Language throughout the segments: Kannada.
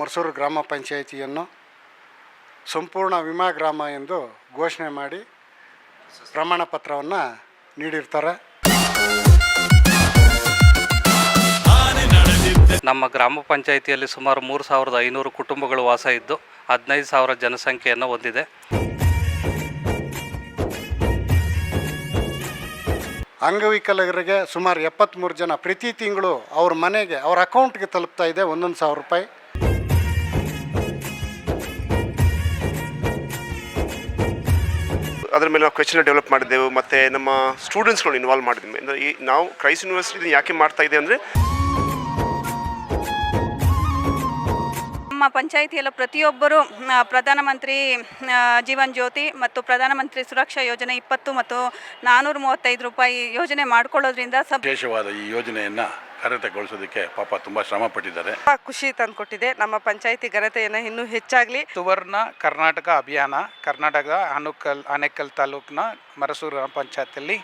ಮರ್ಸೂರು ಗ್ರಾಮ ಪಂಚಾಯಿತಿಯನ್ನು ಸಂಪೂರ್ಣ ವಿಮಾ ಗ್ರಾಮ ಎಂದು ಘೋಷಣೆ ಮಾಡಿ ಪ್ರಮಾಣ ಪತ್ರವನ್ನು ನೀಡಿರ್ತಾರೆ. ನಮ್ಮ ಗ್ರಾಮ ಪಂಚಾಯಿತಿಯಲ್ಲಿ ಸುಮಾರು ಮೂರು ಸಾವಿರದ ಐನೂರು ಕುಟುಂಬಗಳು ವಾಸ ಇದ್ದು ಹದಿನೈದು ಸಾವಿರ ಜನಸಂಖ್ಯೆಯನ್ನು ಹೊಂದಿದೆ. ಅಂಗವಿಕಲರಿಗೆ ಸುಮಾರು ಎಪ್ಪತ್ತ್ಮೂರು ಜನ ಪ್ರತಿ ತಿಂಗಳು ಅವ್ರ ಮನೆಗೆ ಅವ್ರ ಅಕೌಂಟ್ಗೆ ತಲುಪ್ತಾ ಇದೆ ಒಂದೊಂದು ಸಾವಿರ ರೂಪಾಯಿ. ಅದ್ರ ಮೇಲೆ ನಾವು ಕ್ವೆಶನ್ ಡೆವಲಪ್ ಮಾಡಿದ್ದೆವು ಮತ್ತು ನಮ್ಮ ಸ್ಟೂಡೆಂಟ್ಸ್ಗಳು ಇನ್ವಾಲ್ವ್ ಮಾಡಿದ್ವಿ. ಅಂದರೆ ಈ ನಾವು ಕ್ರೈಸ್ಟ್ ಯೂನಿವರ್ಸಿಟಿ ಯಾಕೆ ಮಾಡ್ತಾ ಇದೆ ಅಂದರೆ ನಮ್ಮ ಪಂಚಾಯಿತಿಯಲ್ಲ ಪ್ರತಿಯೊಬ್ಬರು ಪ್ರಧಾನಮಂತ್ರಿ ಜೀವನ್ ಜ್ಯೋತಿ ಮತ್ತು ಪ್ರಧಾನಮಂತ್ರಿ ಸುರಕ್ಷಾ ಯೋಜನೆ ಇಪ್ಪತ್ತು ಮತ್ತು ನಾನ್ನೂರ ಮೂವತ್ತೈದು ರೂಪಾಯಿ ಯೋಜನೆ ಮಾಡ್ಕೊಳ್ಳೋದ್ರಿಂದ ವಿಶೇಷವಾದ ಈ ಯೋಜನೆಯನ್ನು ಕಾರ್ಯಗತಗೊಳಿಸೋದಕ್ಕೆ ಪಾಪ ತುಂಬಾ ಶ್ರಮ ಪಟ್ಟಿದ್ದಾರೆ. ತುಂಬಾ ಖುಷಿ ತಂದುಕೊಟ್ಟಿದೆ. ನಮ್ಮ ಪಂಚಾಯತಿ ಘನತೆಯನ್ನು ಇನ್ನೂ ಹೆಚ್ಚಾಗಲಿ. ಸುವರ್ಣ ಕರ್ನಾಟಕ ಅಭಿಯಾನ ಕರ್ನಾಟಕದ ಅನುಕಲ್ ಆನೇಕಲ್ ತಾಲೂಕಿನ ಮರಸೂರು ಗ್ರಾಮ ಪಂಚಾಯತಲ್ಲಿ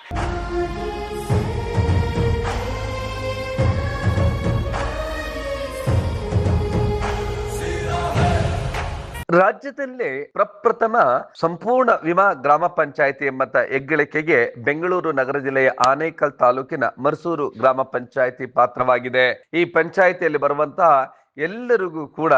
ರಾಜ್ಯದಲ್ಲೇ ಪ್ರಪ್ರಥಮ ಸಂಪೂರ್ಣ ವಿಮಾ ಗ್ರಾಮ ಪಂಚಾಯಿತಿ ಎಂಬಂತ ಹೆಗ್ಗಳಿಕೆಗೆ ಬೆಂಗಳೂರು ನಗರ ಜಿಲ್ಲೆಯ ಆನೇಕಲ್ ತಾಲೂಕಿನ ಮರ್ಸೂರು ಗ್ರಾಮ ಪಂಚಾಯಿತಿ ಪಾತ್ರವಾಗಿದೆ. ಈ ಪಂಚಾಯಿತಿಯಲ್ಲಿ ಬರುವಂತಹ ಎಲ್ಲರಿಗೂ ಕೂಡ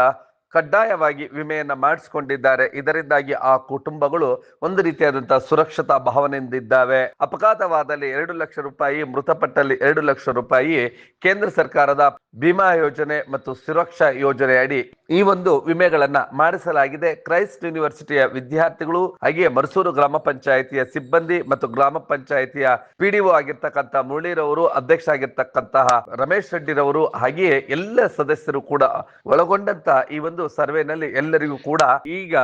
ಕಡ್ಡಾಯವಾಗಿ ವಿಮೆಯನ್ನ ಮಾಡಿಸಿಕೊಂಡಿದ್ದಾರೆ. ಇದರಿಂದಾಗಿ ಆ ಕುಟುಂಬಗಳು ಒಂದು ರೀತಿಯಾದಂತಹ ಸುರಕ್ಷತಾ ಭಾವನೆಯಿಂದಿದ್ದಾವೆ. ಅಪಘಾತವಾದಲ್ಲಿ ಎರಡು ಲಕ್ಷ ರೂಪಾಯಿ, ಮೃತಪಟ್ಟಲ್ಲಿ ಎರಡು ಲಕ್ಷ ರೂಪಾಯಿ ಕೇಂದ್ರ ಸರ್ಕಾರದ ಬಿಮಾ ಯೋಜನೆ ಮತ್ತು ಸುರಕ್ಷಾ ಯೋಜನೆ ಅಡಿ ಈ ಒಂದು ವಿಮೆಗಳನ್ನ ಮಾಡಿಸಲಾಗಿದೆ. ಕ್ರೈಸ್ಟ್ ಯೂನಿವರ್ಸಿಟಿಯ ವಿದ್ಯಾರ್ಥಿಗಳು ಹಾಗೆಯೇ ಮರಸೂರು ಗ್ರಾಮ ಪಂಚಾಯಿತಿಯ ಸಿಬ್ಬಂದಿ ಮತ್ತು ಗ್ರಾಮ ಪಂಚಾಯಿತಿಯ ಪಿಡಿಒ ಆಗಿರ್ತಕ್ಕಂತಹ ಮುರಳೀರವರು, ಅಧ್ಯಕ್ಷ ಆಗಿರ್ತಕ್ಕಂತಹ ರಮೇಶ್ ರೆಡ್ಡಿರವರು ಹಾಗೆಯೇ ಎಲ್ಲ ಸದಸ್ಯರು ಕೂಡ ಒಳಗೊಂಡಂತಹ ಈ ಒಂದು ಸರ್ವೆನಲ್ಲಿ ಎಲ್ಲರಿಗೂ ಕೂಡ ಈಗ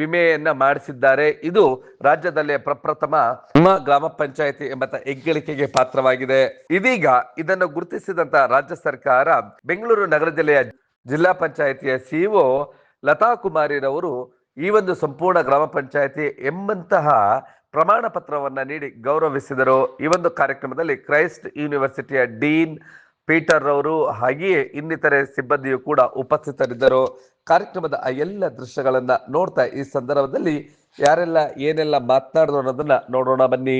ವಿಮೆಯನ್ನ ಮಾಡಿಸಿದ್ದಾರೆ. ಇದು ರಾಜ್ಯದಲ್ಲೇ ಪ್ರಪ್ರಥಮ ನಮ್ಮ ಗ್ರಾಮ ಪಂಚಾಯತಿ ಎಂಬ ಹೆಗ್ಗಳಿಕೆಗೆ ಪಾತ್ರವಾಗಿದೆ. ಇದೀಗ ಇದನ್ನು ಗುರುತಿಸಿದಂತ ರಾಜ್ಯ ಸರ್ಕಾರ ಬೆಂಗಳೂರು ನಗರ ಜಿಲ್ಲೆಯ ಜಿಲ್ಲಾ ಪಂಚಾಯತಿಯ ಸಿಇಒ ಲತಾ ಕುಮಾರಿರವರು ಈ ಒಂದು ಸಂಪೂರ್ಣ ಗ್ರಾಮ ಪಂಚಾಯತಿ ಎಂಬಂತಹ ಪ್ರಮಾಣ ಪತ್ರವನ್ನ ನೀಡಿ ಗೌರವಿಸಿದರು. ಈ ಒಂದು ಕಾರ್ಯಕ್ರಮದಲ್ಲಿ ಕ್ರೈಸ್ಟ್ ಯೂನಿವರ್ಸಿಟಿಯ ಡೀನ್ ಪೀಟರ್ ಅವರು ಹಾಗೆಯೇ ಇನ್ನಿತರೆ ಸಿಬ್ಬಂದಿಯು ಕೂಡ ಉಪಸ್ಥಿತರಿದ್ದರು. ಕಾರ್ಯಕ್ರಮದ ಆ ಎಲ್ಲ ದೃಶ್ಯಗಳನ್ನ ನೋಡ್ತಾ ಈ ಸಂದರ್ಭದಲ್ಲಿ ಯಾರೆಲ್ಲ ಏನೆಲ್ಲ ಮಾತನಾಡಿದ್ರು ಅನ್ನೋದನ್ನ ನೋಡೋಣ ಬನ್ನಿ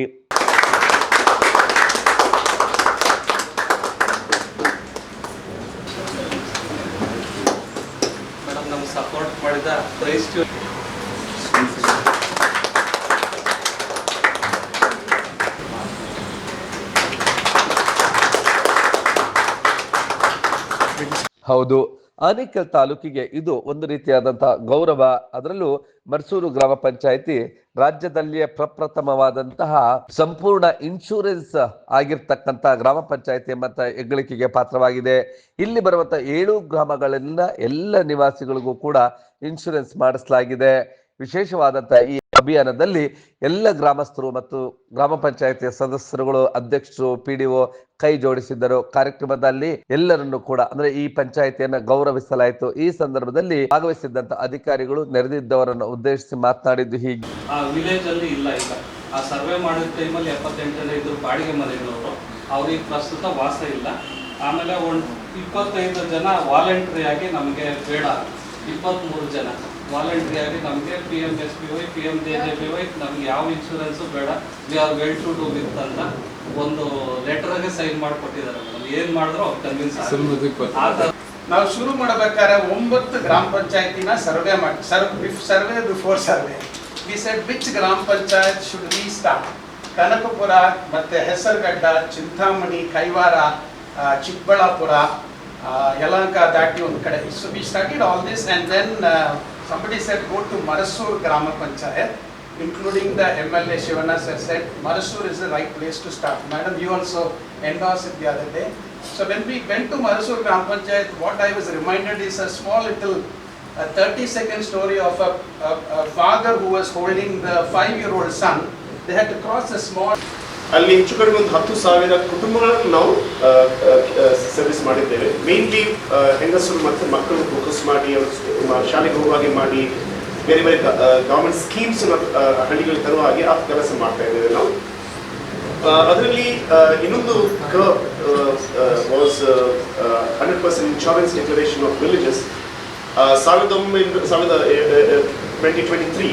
ಮೇಡಮ್ ನಮ್ಗೆ ಸಪೋರ್ಟ್ ಮಾಡಿದ ಕ್ರೈಸ್ಟ್ ಹೌದು. ಆನೇಕಲ್ ತಾಲೂಕಿಗೆ ಇದು ಒಂದು ರೀತಿಯಾದಂತಹ ಗೌರವ. ಅದರಲ್ಲೂ ಮರ್ಸೂರು ಗ್ರಾಮ ಪಂಚಾಯಿತಿ ರಾಜ್ಯದಲ್ಲಿಯೇ ಪ್ರಪ್ರಥಮವಾದಂತಹ ಸಂಪೂರ್ಣ ಇನ್ಶೂರೆನ್ಸ್ ಆಗಿರ್ತಕ್ಕಂತಹ ಗ್ರಾಮ ಪಂಚಾಯಿತಿ ಎಂಬಂತ ಹೆಗ್ಗಳಿಕೆಗೆ ಪಾತ್ರವಾಗಿದೆ. ಇಲ್ಲಿ ಬರುವಂತಹ ಏಳು ಗ್ರಾಮಗಳಿಂದ ಎಲ್ಲ ನಿವಾಸಿಗಳಿಗೂ ಕೂಡ ಇನ್ಶೂರೆನ್ಸ್ ಮಾಡಿಸಲಾಗಿದೆ. ವಿಶೇಷವಾದಂತಹ ಈ ಅಭಿಯಾನದಲ್ಲಿ ಎಲ್ಲ ಗ್ರಾಮಸ್ಥರು ಮತ್ತು ಗ್ರಾಮ ಪಂಚಾಯತಿಯ ಸದಸ್ಯರುಗಳು, ಅಧ್ಯಕ್ಷರು ಪಿಡಿಒ ಕೈ ಜೋಡಿಸಿದ್ದರು. ಕಾರ್ಯಕ್ರಮದಲ್ಲಿ ಎಲ್ಲರನ್ನು ಕೂಡ ಅಂದ್ರೆ ಈ ಪಂಚಾಯತಿಯನ್ನ ಗೌರವಿಸಲಾಯಿತು. ಈ ಸಂದರ್ಭದಲ್ಲಿ ಭಾಗವಹಿಸಿದ್ದಂತ ಅಧಿಕಾರಿಗಳು ನೆರೆದಿದ್ದವರನ್ನು ಉದ್ದೇಶಿಸಿ ಮಾತನಾಡಿದ್ದು ಹೀಗೆ. ಆ ವಿಲೇಜ್ ಅಲ್ಲಿ ಇಲ್ಲ ಈಗ. ಆ ಸರ್ವೆ ಮಾಡಿದ ಟೈಮಲ್ಲಿ ಎಪ್ಪತ್ತೆಂಟು ಜನ ಇದ್ರು ಬಾಡಿಗೆ ಮನೆಗಳವರು ಅವ್ರಿಗೆ ಪ್ರಸ್ತುತ ವಾಸ ಇಲ್ಲ. ಆಮೇಲೆ ಒಂದು ಇಪ್ಪತ್ತೈದು ಜನ ವಾಲಂಟ್ರಿ ಆಗಿ ನಮಗೆ ಬೇಡ. ಇಪ್ಪತ್ತ್ಮೂರು ಜನ. ವಾಲಂಟ್ರಿ ಆಗಿ ನಮಗೆ P M S P Y P M J J P Y ನಮ್ಗೆ ಯಾವ ಇನ್ಶೂರೆನ್ಸು ಬೇಡ we are well to do with ಅಂತ ಒಂದು ಲೆಟರ್ಗೆ ಸೈನ್ ಮಾಡಿಕೊಟ್ಟಿದ್ದಾರೆ ಮೇಡಮ್ ಏನು ಮಾಡಿದ್ರು ಅವ್ರು ಕನ್ವಿನ್ಸ್ ಆ ಥರ ನಾವು ಶುರು ಮಾಡಬೇಕಾದ್ರೆ ಒಂಬತ್ತು ಗ್ರಾಮ ಪಂಚಾಯತಿನ ಸರ್ವೆ ಮಾಡಿ sir survey before survey we set which ಗ್ರಾಮ panchayat should we start Kanakapura ಮತ್ತೆ ಹೆಸರುಗಡ್ಡ ಚಿಂತಾಮಣಿ ಕೈವಾರ ಚಿಕ್ಕಬಳ್ಳಾಪುರ ಯಲಹಂಕ ದಾಟಿ ಒಂದು ಕಡೆ. So we started all this and then Somebody said go to Marasur Grama Panchayat, including the MLA Shivanas has said Marasur is the right place to start. Madam, you also endorsed it the other day. So when we went to Marasur Gram Panchayat, what I was reminded is a small little a 30 second story of a, a, a father who was holding the five year old son. They had to cross a small ಅಲ್ಲಿ ಹೆಚ್ಚು ಕಡಿಮೆ ಒಂದು ಹತ್ತು ಸಾವಿರ ಕುಟುಂಬಗಳನ್ನು ನಾವು ಸರ್ವಿಸ್ ಮಾಡಿದ್ದೇವೆ. ಮೇನ್ಲಿ ಹೆಂಗಸರು ಮತ್ತು ಮಕ್ಕಳು ಫೋಕಸ್ ಮಾಡಿ, ಅವರು ಶಾಲೆಗೆ ಹೋಗುವಾಗೆ ಮಾಡಿ, ಬೇರೆ ಬೇರೆ ಗವರ್ಮೆಂಟ್ ಸ್ಕೀಮ್ಸ್ ಹಳ್ಳಿಗಳಿಗೆ ತರುವ ಹಾಗೆ ಆ ಕೆಲಸ ಮಾಡ್ತಾ ಇದ್ದೇವೆ ನಾವು. ಅದರಲ್ಲಿ ಇನ್ನೊಂದು was hundred percent insurance declaration of villages ಸಾವಿರದ ಒಂಬೈನೂರ, ಸಾವಿರದ ಟ್ವೆಂಟಿ ಟ್ವೆಂಟಿ ತ್ರೀ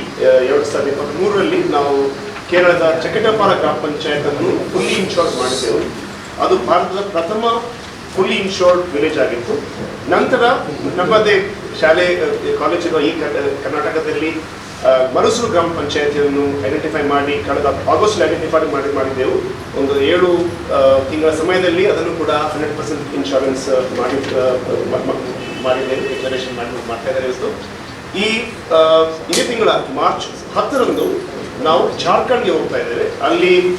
ಎರಡು ಸಾವಿರದ ಇಪ್ಪತ್ತ್ಮೂರರಲ್ಲಿ ನಾವು ಕೇರಳದ ಚಕಟಪಾರ ಗ್ರಾಮ ಪಂಚಾಯತ್ ಅನ್ನು ಫುಲ್ಲಿ ಇನ್ಶೋರ್ಡ್ ಮಾಡಿದ್ದೆವು. ಅದು ಭಾರತದ ಪ್ರಥಮ ಫುಲ್ಲಿ ಇನ್ಶೋರ್ಡ್ ವಿಲೇಜ್ ಆಗಿತ್ತು. ನಂತರ ನಮ್ಮದೇ ಶಾಲೆ ಕಾಲೇಜಿನ ಈ ಕರ್ನಾಟಕದಲ್ಲಿ ಮರಸೂರು ಗ್ರಾಮ ಪಂಚಾಯತಿಯನ್ನು ಐಡೆಂಟಿಫೈ ಮಾಡಿ, ಕಳೆದ ಆಗಸ್ಟ್ ಐಡೆಂಟಿಫೈ ಮಾಡಿ, ಮಾಡಿದ್ದೆವು. ಒಂದು ಏಳು ತಿಂಗಳ ಸಮಯದಲ್ಲಿ ಅದನ್ನು ಕೂಡ ಹಂಡ್ರೆಡ್ ಪರ್ಸೆಂಟ್ ಇನ್ಶೂರೆನ್ಸ್ ಮಾಡಿ ಮಾಡಿದ್ದೇವೆ ಡಿಕ್ಲರೇಷನ್ ಮಾಡಿ ಮಾಡ್ತಾ ಇದ್ದಾರೆ ಈ ಇದೇ ತಿಂಗಳ ಮಾರ್ಚ್ ಹತ್ತರಂದು ನಾವು ಜಾರ್ಖಂಡ್ಗೆ ಹೋಗ್ತಾ ಇದ್ದೇವೆ ಅಲ್ಲಿ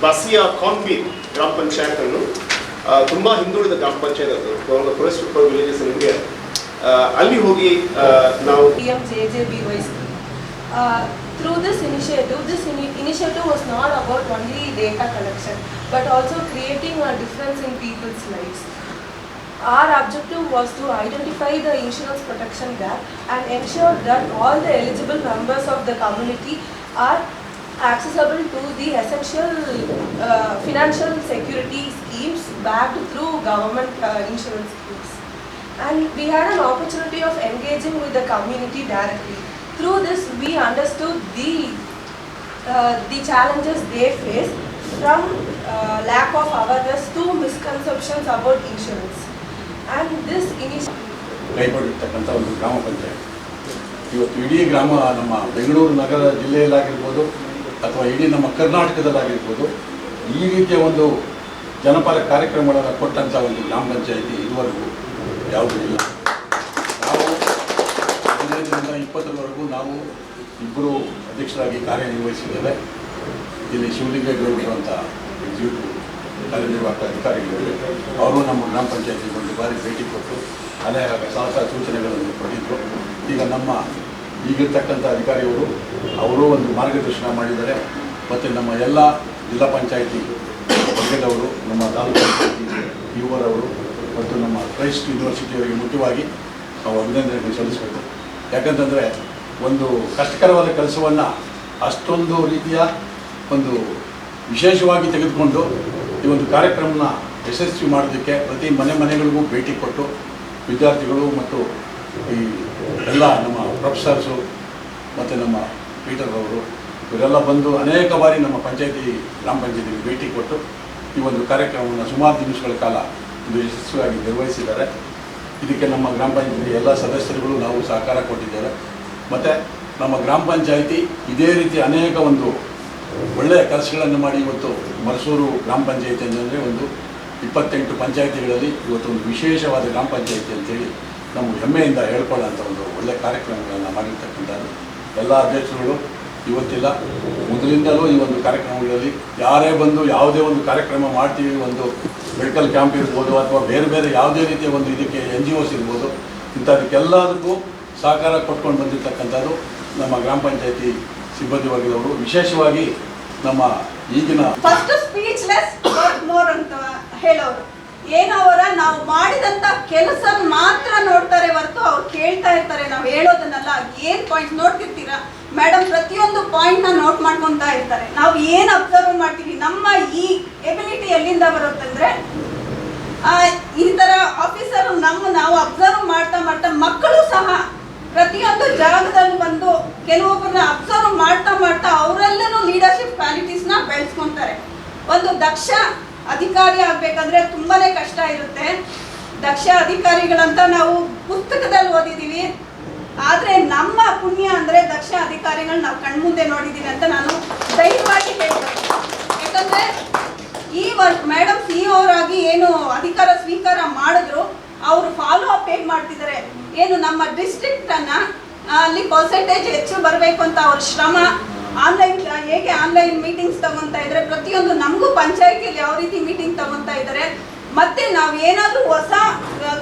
ಬಸಿಯಾ ಕಾನ್ಪಿ ಗ್ರಾಮ ಪಂಚಾಯತ್ ಅನ್ನು ತುಂಬ ಹಿಂದುಳಿದ ಗ್ರಾಮ ಪಂಚಾಯತ್ ಅದು ಫಾರೆಸ್ಟ್ ವಿಲೇಜಸ್ ಇಂಡಿಯಾ ಅಲ್ಲಿ ಹೋಗಿ ನಾವು. Uh, through this initiative, this ini- initiative was not about only data collection, but also creating a difference in people's lives. Our objective was to identify the insurance protection gap and ensure that all the eligible members of the community are accessible to the essential uh, financial security schemes backed through government uh, insurance schemes and we had an opportunity of engaging with the community directly. Through this, we understood the uh, the challenges they face from uh, lack of awareness to misconceptions about insurance. ಕೈಗೊಂಡಿರ್ತಕ್ಕಂಥ ಒಂದು ಗ್ರಾಮ ಪಂಚಾಯತ್. ಇವತ್ತು ಇಡೀ ಗ್ರಾಮ ನಮ್ಮ ಬೆಂಗಳೂರು ನಗರ ಜಿಲ್ಲೆಯಲ್ಲಾಗಿರ್ಬೋದು ಅಥವಾ ಇಡೀ ನಮ್ಮ ಕರ್ನಾಟಕದಲ್ಲಾಗಿರ್ಬೋದು ಈ ರೀತಿಯ ಒಂದು ಜನಪರ ಕಾರ್ಯಕ್ರಮಗಳನ್ನು ಕೊಟ್ಟಂಥ ಒಂದು ಗ್ರಾಮ ಪಂಚಾಯಿತಿ ಇದುವರೆಗೂ ಯಾವುದೂ ಇಲ್ಲ. ನಾವು ಹದಿನೈದರಿಂದ ಇಪ್ಪತ್ತರವರೆಗೂ ನಾವು ಇಬ್ಬರು ಅಧ್ಯಕ್ಷರಾಗಿ ಕಾರ್ಯನಿರ್ವಹಿಸಿದ್ದೇವೆ. ಇಲ್ಲಿ ಶಿವಲಿಂಗೇಗೌಡರು ಅಂತ ಎಕ್ಸಿಕ್ಯೂಟಿವ್ ಕಾರ್ಯನಿರ್ವಾಹಕ ಅಧಿಕಾರಿಗಳು ಅವರು ನಮ್ಮ ಗ್ರಾಮ ಪಂಚಾಯತಿಗೆ ಒಂದು ಬಾರಿ ಭೇಟಿ ಕೊಟ್ಟು ಅನೇಕ ಸಾಹಸ ಸೂಚನೆಗಳನ್ನು ಕೊಟ್ಟಿದ್ದರು ಈಗ ನಮ್ಮ ಈಗಿರ್ತಕ್ಕಂಥ ಅಧಿಕಾರಿಯವರು ಅವರೂ ಒಂದು ಮಾರ್ಗದರ್ಶನ ಮಾಡಿದ್ದಾರೆ. ಮತ್ತು ನಮ್ಮ ಎಲ್ಲ ಜಿಲ್ಲಾ ಪಂಚಾಯಿತಿ ವರ್ಗದವರು, ನಮ್ಮ ತಾಲೂಕು ಪಂಚಾಯತಿ ಯುವರವರು ಮತ್ತು ನಮ್ಮ ಕ್ರೈಸ್ಟ್ ಯೂನಿವರ್ಸಿಟಿಯವರಿಗೆ ಮುಖ್ಯವಾಗಿ ನಾವು ಅಭಿನಂದನೆಗಳು ಸಲ್ಲಿಸಬೇಕು. ಯಾಕಂತಂದರೆ ಒಂದು ಕಷ್ಟಕರವಾದ ಕೆಲಸವನ್ನು ಅಷ್ಟೊಂದು ರೀತಿಯ ಒಂದು ವಿಶೇಷವಾಗಿ ತೆಗೆದುಕೊಂಡು ಈ ಒಂದು ಕಾರ್ಯಕ್ರಮನ ಯಶಸ್ವಿ ಮಾಡೋದಕ್ಕೆ ಪ್ರತಿ ಮನೆ ಮನೆಗಳಿಗೂ ಭೇಟಿ ಕೊಟ್ಟು ವಿದ್ಯಾರ್ಥಿಗಳು ಮತ್ತು ಈ ಎಲ್ಲ ನಮ್ಮ ಪ್ರೊಫೆಸರ್ಸು ಮತ್ತು ನಮ್ಮ ಪೀಟರ್ ಅವರು, ಇವರೆಲ್ಲ ಬಂದು ಅನೇಕ ಬಾರಿ ನಮ್ಮ ಪಂಚಾಯತಿ, ಗ್ರಾಮ ಪಂಚಾಯತಿಗೆ ಭೇಟಿ ಕೊಟ್ಟು ಈ ಒಂದು ಕಾರ್ಯಕ್ರಮವನ್ನು ಸುಮಾರು ದಿನಗಳ ಕಾಲ ಒಂದು ಯಶಸ್ವಿಯಾಗಿ ನಿರ್ವಹಿಸಿದ್ದಾರೆ. ಇದಕ್ಕೆ ನಮ್ಮ ಗ್ರಾಮ ಪಂಚಾಯತಿ ಎಲ್ಲ ಸದಸ್ಯರುಗಳು ನಾವು ಸಹಕಾರ ಕೊಟ್ಟಿದ್ದೇವೆ ಮತ್ತು ನಮ್ಮ ಗ್ರಾಮ ಪಂಚಾಯತಿ ಇದೇ ರೀತಿ ಅನೇಕ ಒಂದು ಒಳ್ಳೆಯ ಕೆಲಸಗಳನ್ನು ಮಾಡಿ ಇವತ್ತು ಮರಸೂರು ಗ್ರಾಮ ಪಂಚಾಯಿತಿ ಅಂತಂದರೆ ಒಂದು ಇಪ್ಪತ್ತೆಂಟು ಪಂಚಾಯಿತಿಗಳಲ್ಲಿ ಇವತ್ತು ಒಂದು ವಿಶೇಷವಾದ ಗ್ರಾಮ ಪಂಚಾಯಿತಿ ಅಂತೇಳಿ ನಮ್ಮ ಹೆಮ್ಮೆಯಿಂದ ಹೇಳ್ಕೊಳ್ಳೋಂಥ ಒಂದು ಒಳ್ಳೆಯ ಕಾರ್ಯಕ್ರಮಗಳನ್ನು ಮಾಡಿರ್ತಕ್ಕಂಥದ್ದು. ಎಲ್ಲ ಅಧ್ಯಕ್ಷರುಗಳು ಇವತ್ತಿಲ್ಲ. ಮೊದಲಿಂದಲೂ ಈ ಒಂದು ಕಾರ್ಯಕ್ರಮಗಳಲ್ಲಿ ಯಾರೇ ಬಂದು ಯಾವುದೇ ಒಂದು ಕಾರ್ಯಕ್ರಮ ಮಾಡ್ತೀವಿ, ಒಂದು ಮೆಡಿಕಲ್ ಕ್ಯಾಂಪ್ ಇರ್ಬೋದು ಅಥವಾ ಬೇರೆ ಬೇರೆ ಯಾವುದೇ ರೀತಿಯ ಒಂದು ಇದಕ್ಕೆ ಎನ್ ಜಿ ಒಸ್ ಇರ್ಬೋದು, ಇಂಥದಕ್ಕೆಲ್ಲದಕ್ಕೂ ಸಹಕಾರ ಕೊಟ್ಕೊಂಡು ಬಂದಿರತಕ್ಕಂಥದ್ದು ನಮ್ಮ ಗ್ರಾಮ ಪಂಚಾಯತಿ ಸಿಬ್ಬಂದಿ ವರ್ಗದವರು ವಿಶೇಷವಾಗಿ ನಮ್ಮ ಈಗಿನ ಫಸ್ಟ್ ಸ್ಪೀಚ್ಲೆಸ್ ಮೋರ್ ಅಂತ ಹೇಳೋರು. ಏನು ಅವರ ನಾವು ಮಾಡಿದಂತ ಕೆಲಸ ಮಾತ್ರ ನೋಡ್ತಾರೆ ಹೊರತು ಅವ್ರು ಕೇಳ್ತಾ ಇರ್ತಾರೆ. ನಾವು ಹೇಳೋದನ್ನೆಲ್ಲ, ಏನ್ ಪಾಯಿಂಟ್ ನೋಡ್ತಿರ್ತೀರಾ? ಮೇಡಮ್ ಪ್ರತಿಯೊಂದು ಪಾಯಿಂಟ್ನ ನೋಟ್ ಮಾಡ್ಕೊಂತಾ ಇರ್ತಾರೆ. ನಾವು ಏನ್ ಅಬ್ಸರ್ವ್ ಮಾಡ್ತೀವಿ? ನಮ್ಮ ಈ ಎಬಿಲಿಟಿ ಎಲ್ಲಿಂದ ಬರುತ್ತಂದ್ರೆ ಈ ತರ ಆಫೀಸರ್ ನಮ್ಮ ನಾವು ಅಬ್ಸರ್ವ್ ಮಾಡ್ತಾ ಮಾಡ್ತಾ ಮಕ್ಕಳು ಸಹ ಪ್ರತಿಯೊಂದು ಜಾಗದಲ್ಲಿ ಬಂದು ಕೆಲವೊಬ್ಬರನ್ನ ಅಬ್ಸರ್ವ್ ಮಾಡ್ತಾ ಮಾಡ್ತಾ ಅವರಲ್ಲೂ ಲೀಡರ್ಶಿಪ್ ಕ್ವಾಲಿಟೀಸ್ನ ಬೆಳೆಸ್ಕೊತಾರೆ. ಒಂದು ದಕ್ಷ ಅಧಿಕಾರಿ ಆಗಬೇಕಂದ್ರೆ ತುಂಬಾನೇ ಕಷ್ಟ ಇರುತ್ತೆ. ದಕ್ಷ ಅಧಿಕಾರಿಗಳಂತ ನಾವು ಪುಸ್ತಕದಲ್ಲಿ ಓದಿದೀವಿ. ಆದರೆ ನಮ್ಮ ಪುಣ್ಯ ಅಂದ್ರೆ ದಕ್ಷ ಅಧಿಕಾರಿಗಳು ನಾವು ಕಣ್ಮುಂದೆ ನೋಡಿದೀವಿ ಅಂತ ನಾನು ಧೈರ್ಯವಾಗಿ ಹೇಳ್ಬೇಕು ಯಾಕಂದ್ರೆ ಈ ವರ್ಷ ಮೇಡಮ್ ಸಿ ಅವರಾಗಿ ಏನು ಅಧಿಕಾರ ಸ್ವೀಕಾರ ಮಾಡಿದ್ರು, ಅವರು ಫಾಲೋ ಅಪ್ ಹೇಗೆ ಮಾಡ್ತಿದ್ದಾರೆ? ಏನು ನಮ್ಮ ಡಿಸ್ಟ್ರಿಕ್ಟ್ ಅನ್ನ ಅಲ್ಲಿ ಪರ್ಸೆಂಟೇಜ್ ಹೆಚ್ಚು ಬರಬೇಕು ಅಂತ ಅವ್ರ ಶ್ರಮ. ಆನ್ಲೈನ್ ಹೇಗೆ ಆನ್ಲೈನ್ ಮೀಟಿಂಗ್ಸ್ ತಗೊಂತಾ ಇದ್ದಾರೆ ಪ್ರತಿಯೊಂದು ನಮಗೂ ಪಂಚಾಯತಿಯಲ್ಲಿ ಯಾವ ರೀತಿ ಮೀಟಿಂಗ್ ತಗೊಂತಾ ಇದ್ದಾರೆ ಮತ್ತೆ ನಾವು ಏನಾದರೂ ಹೊಸ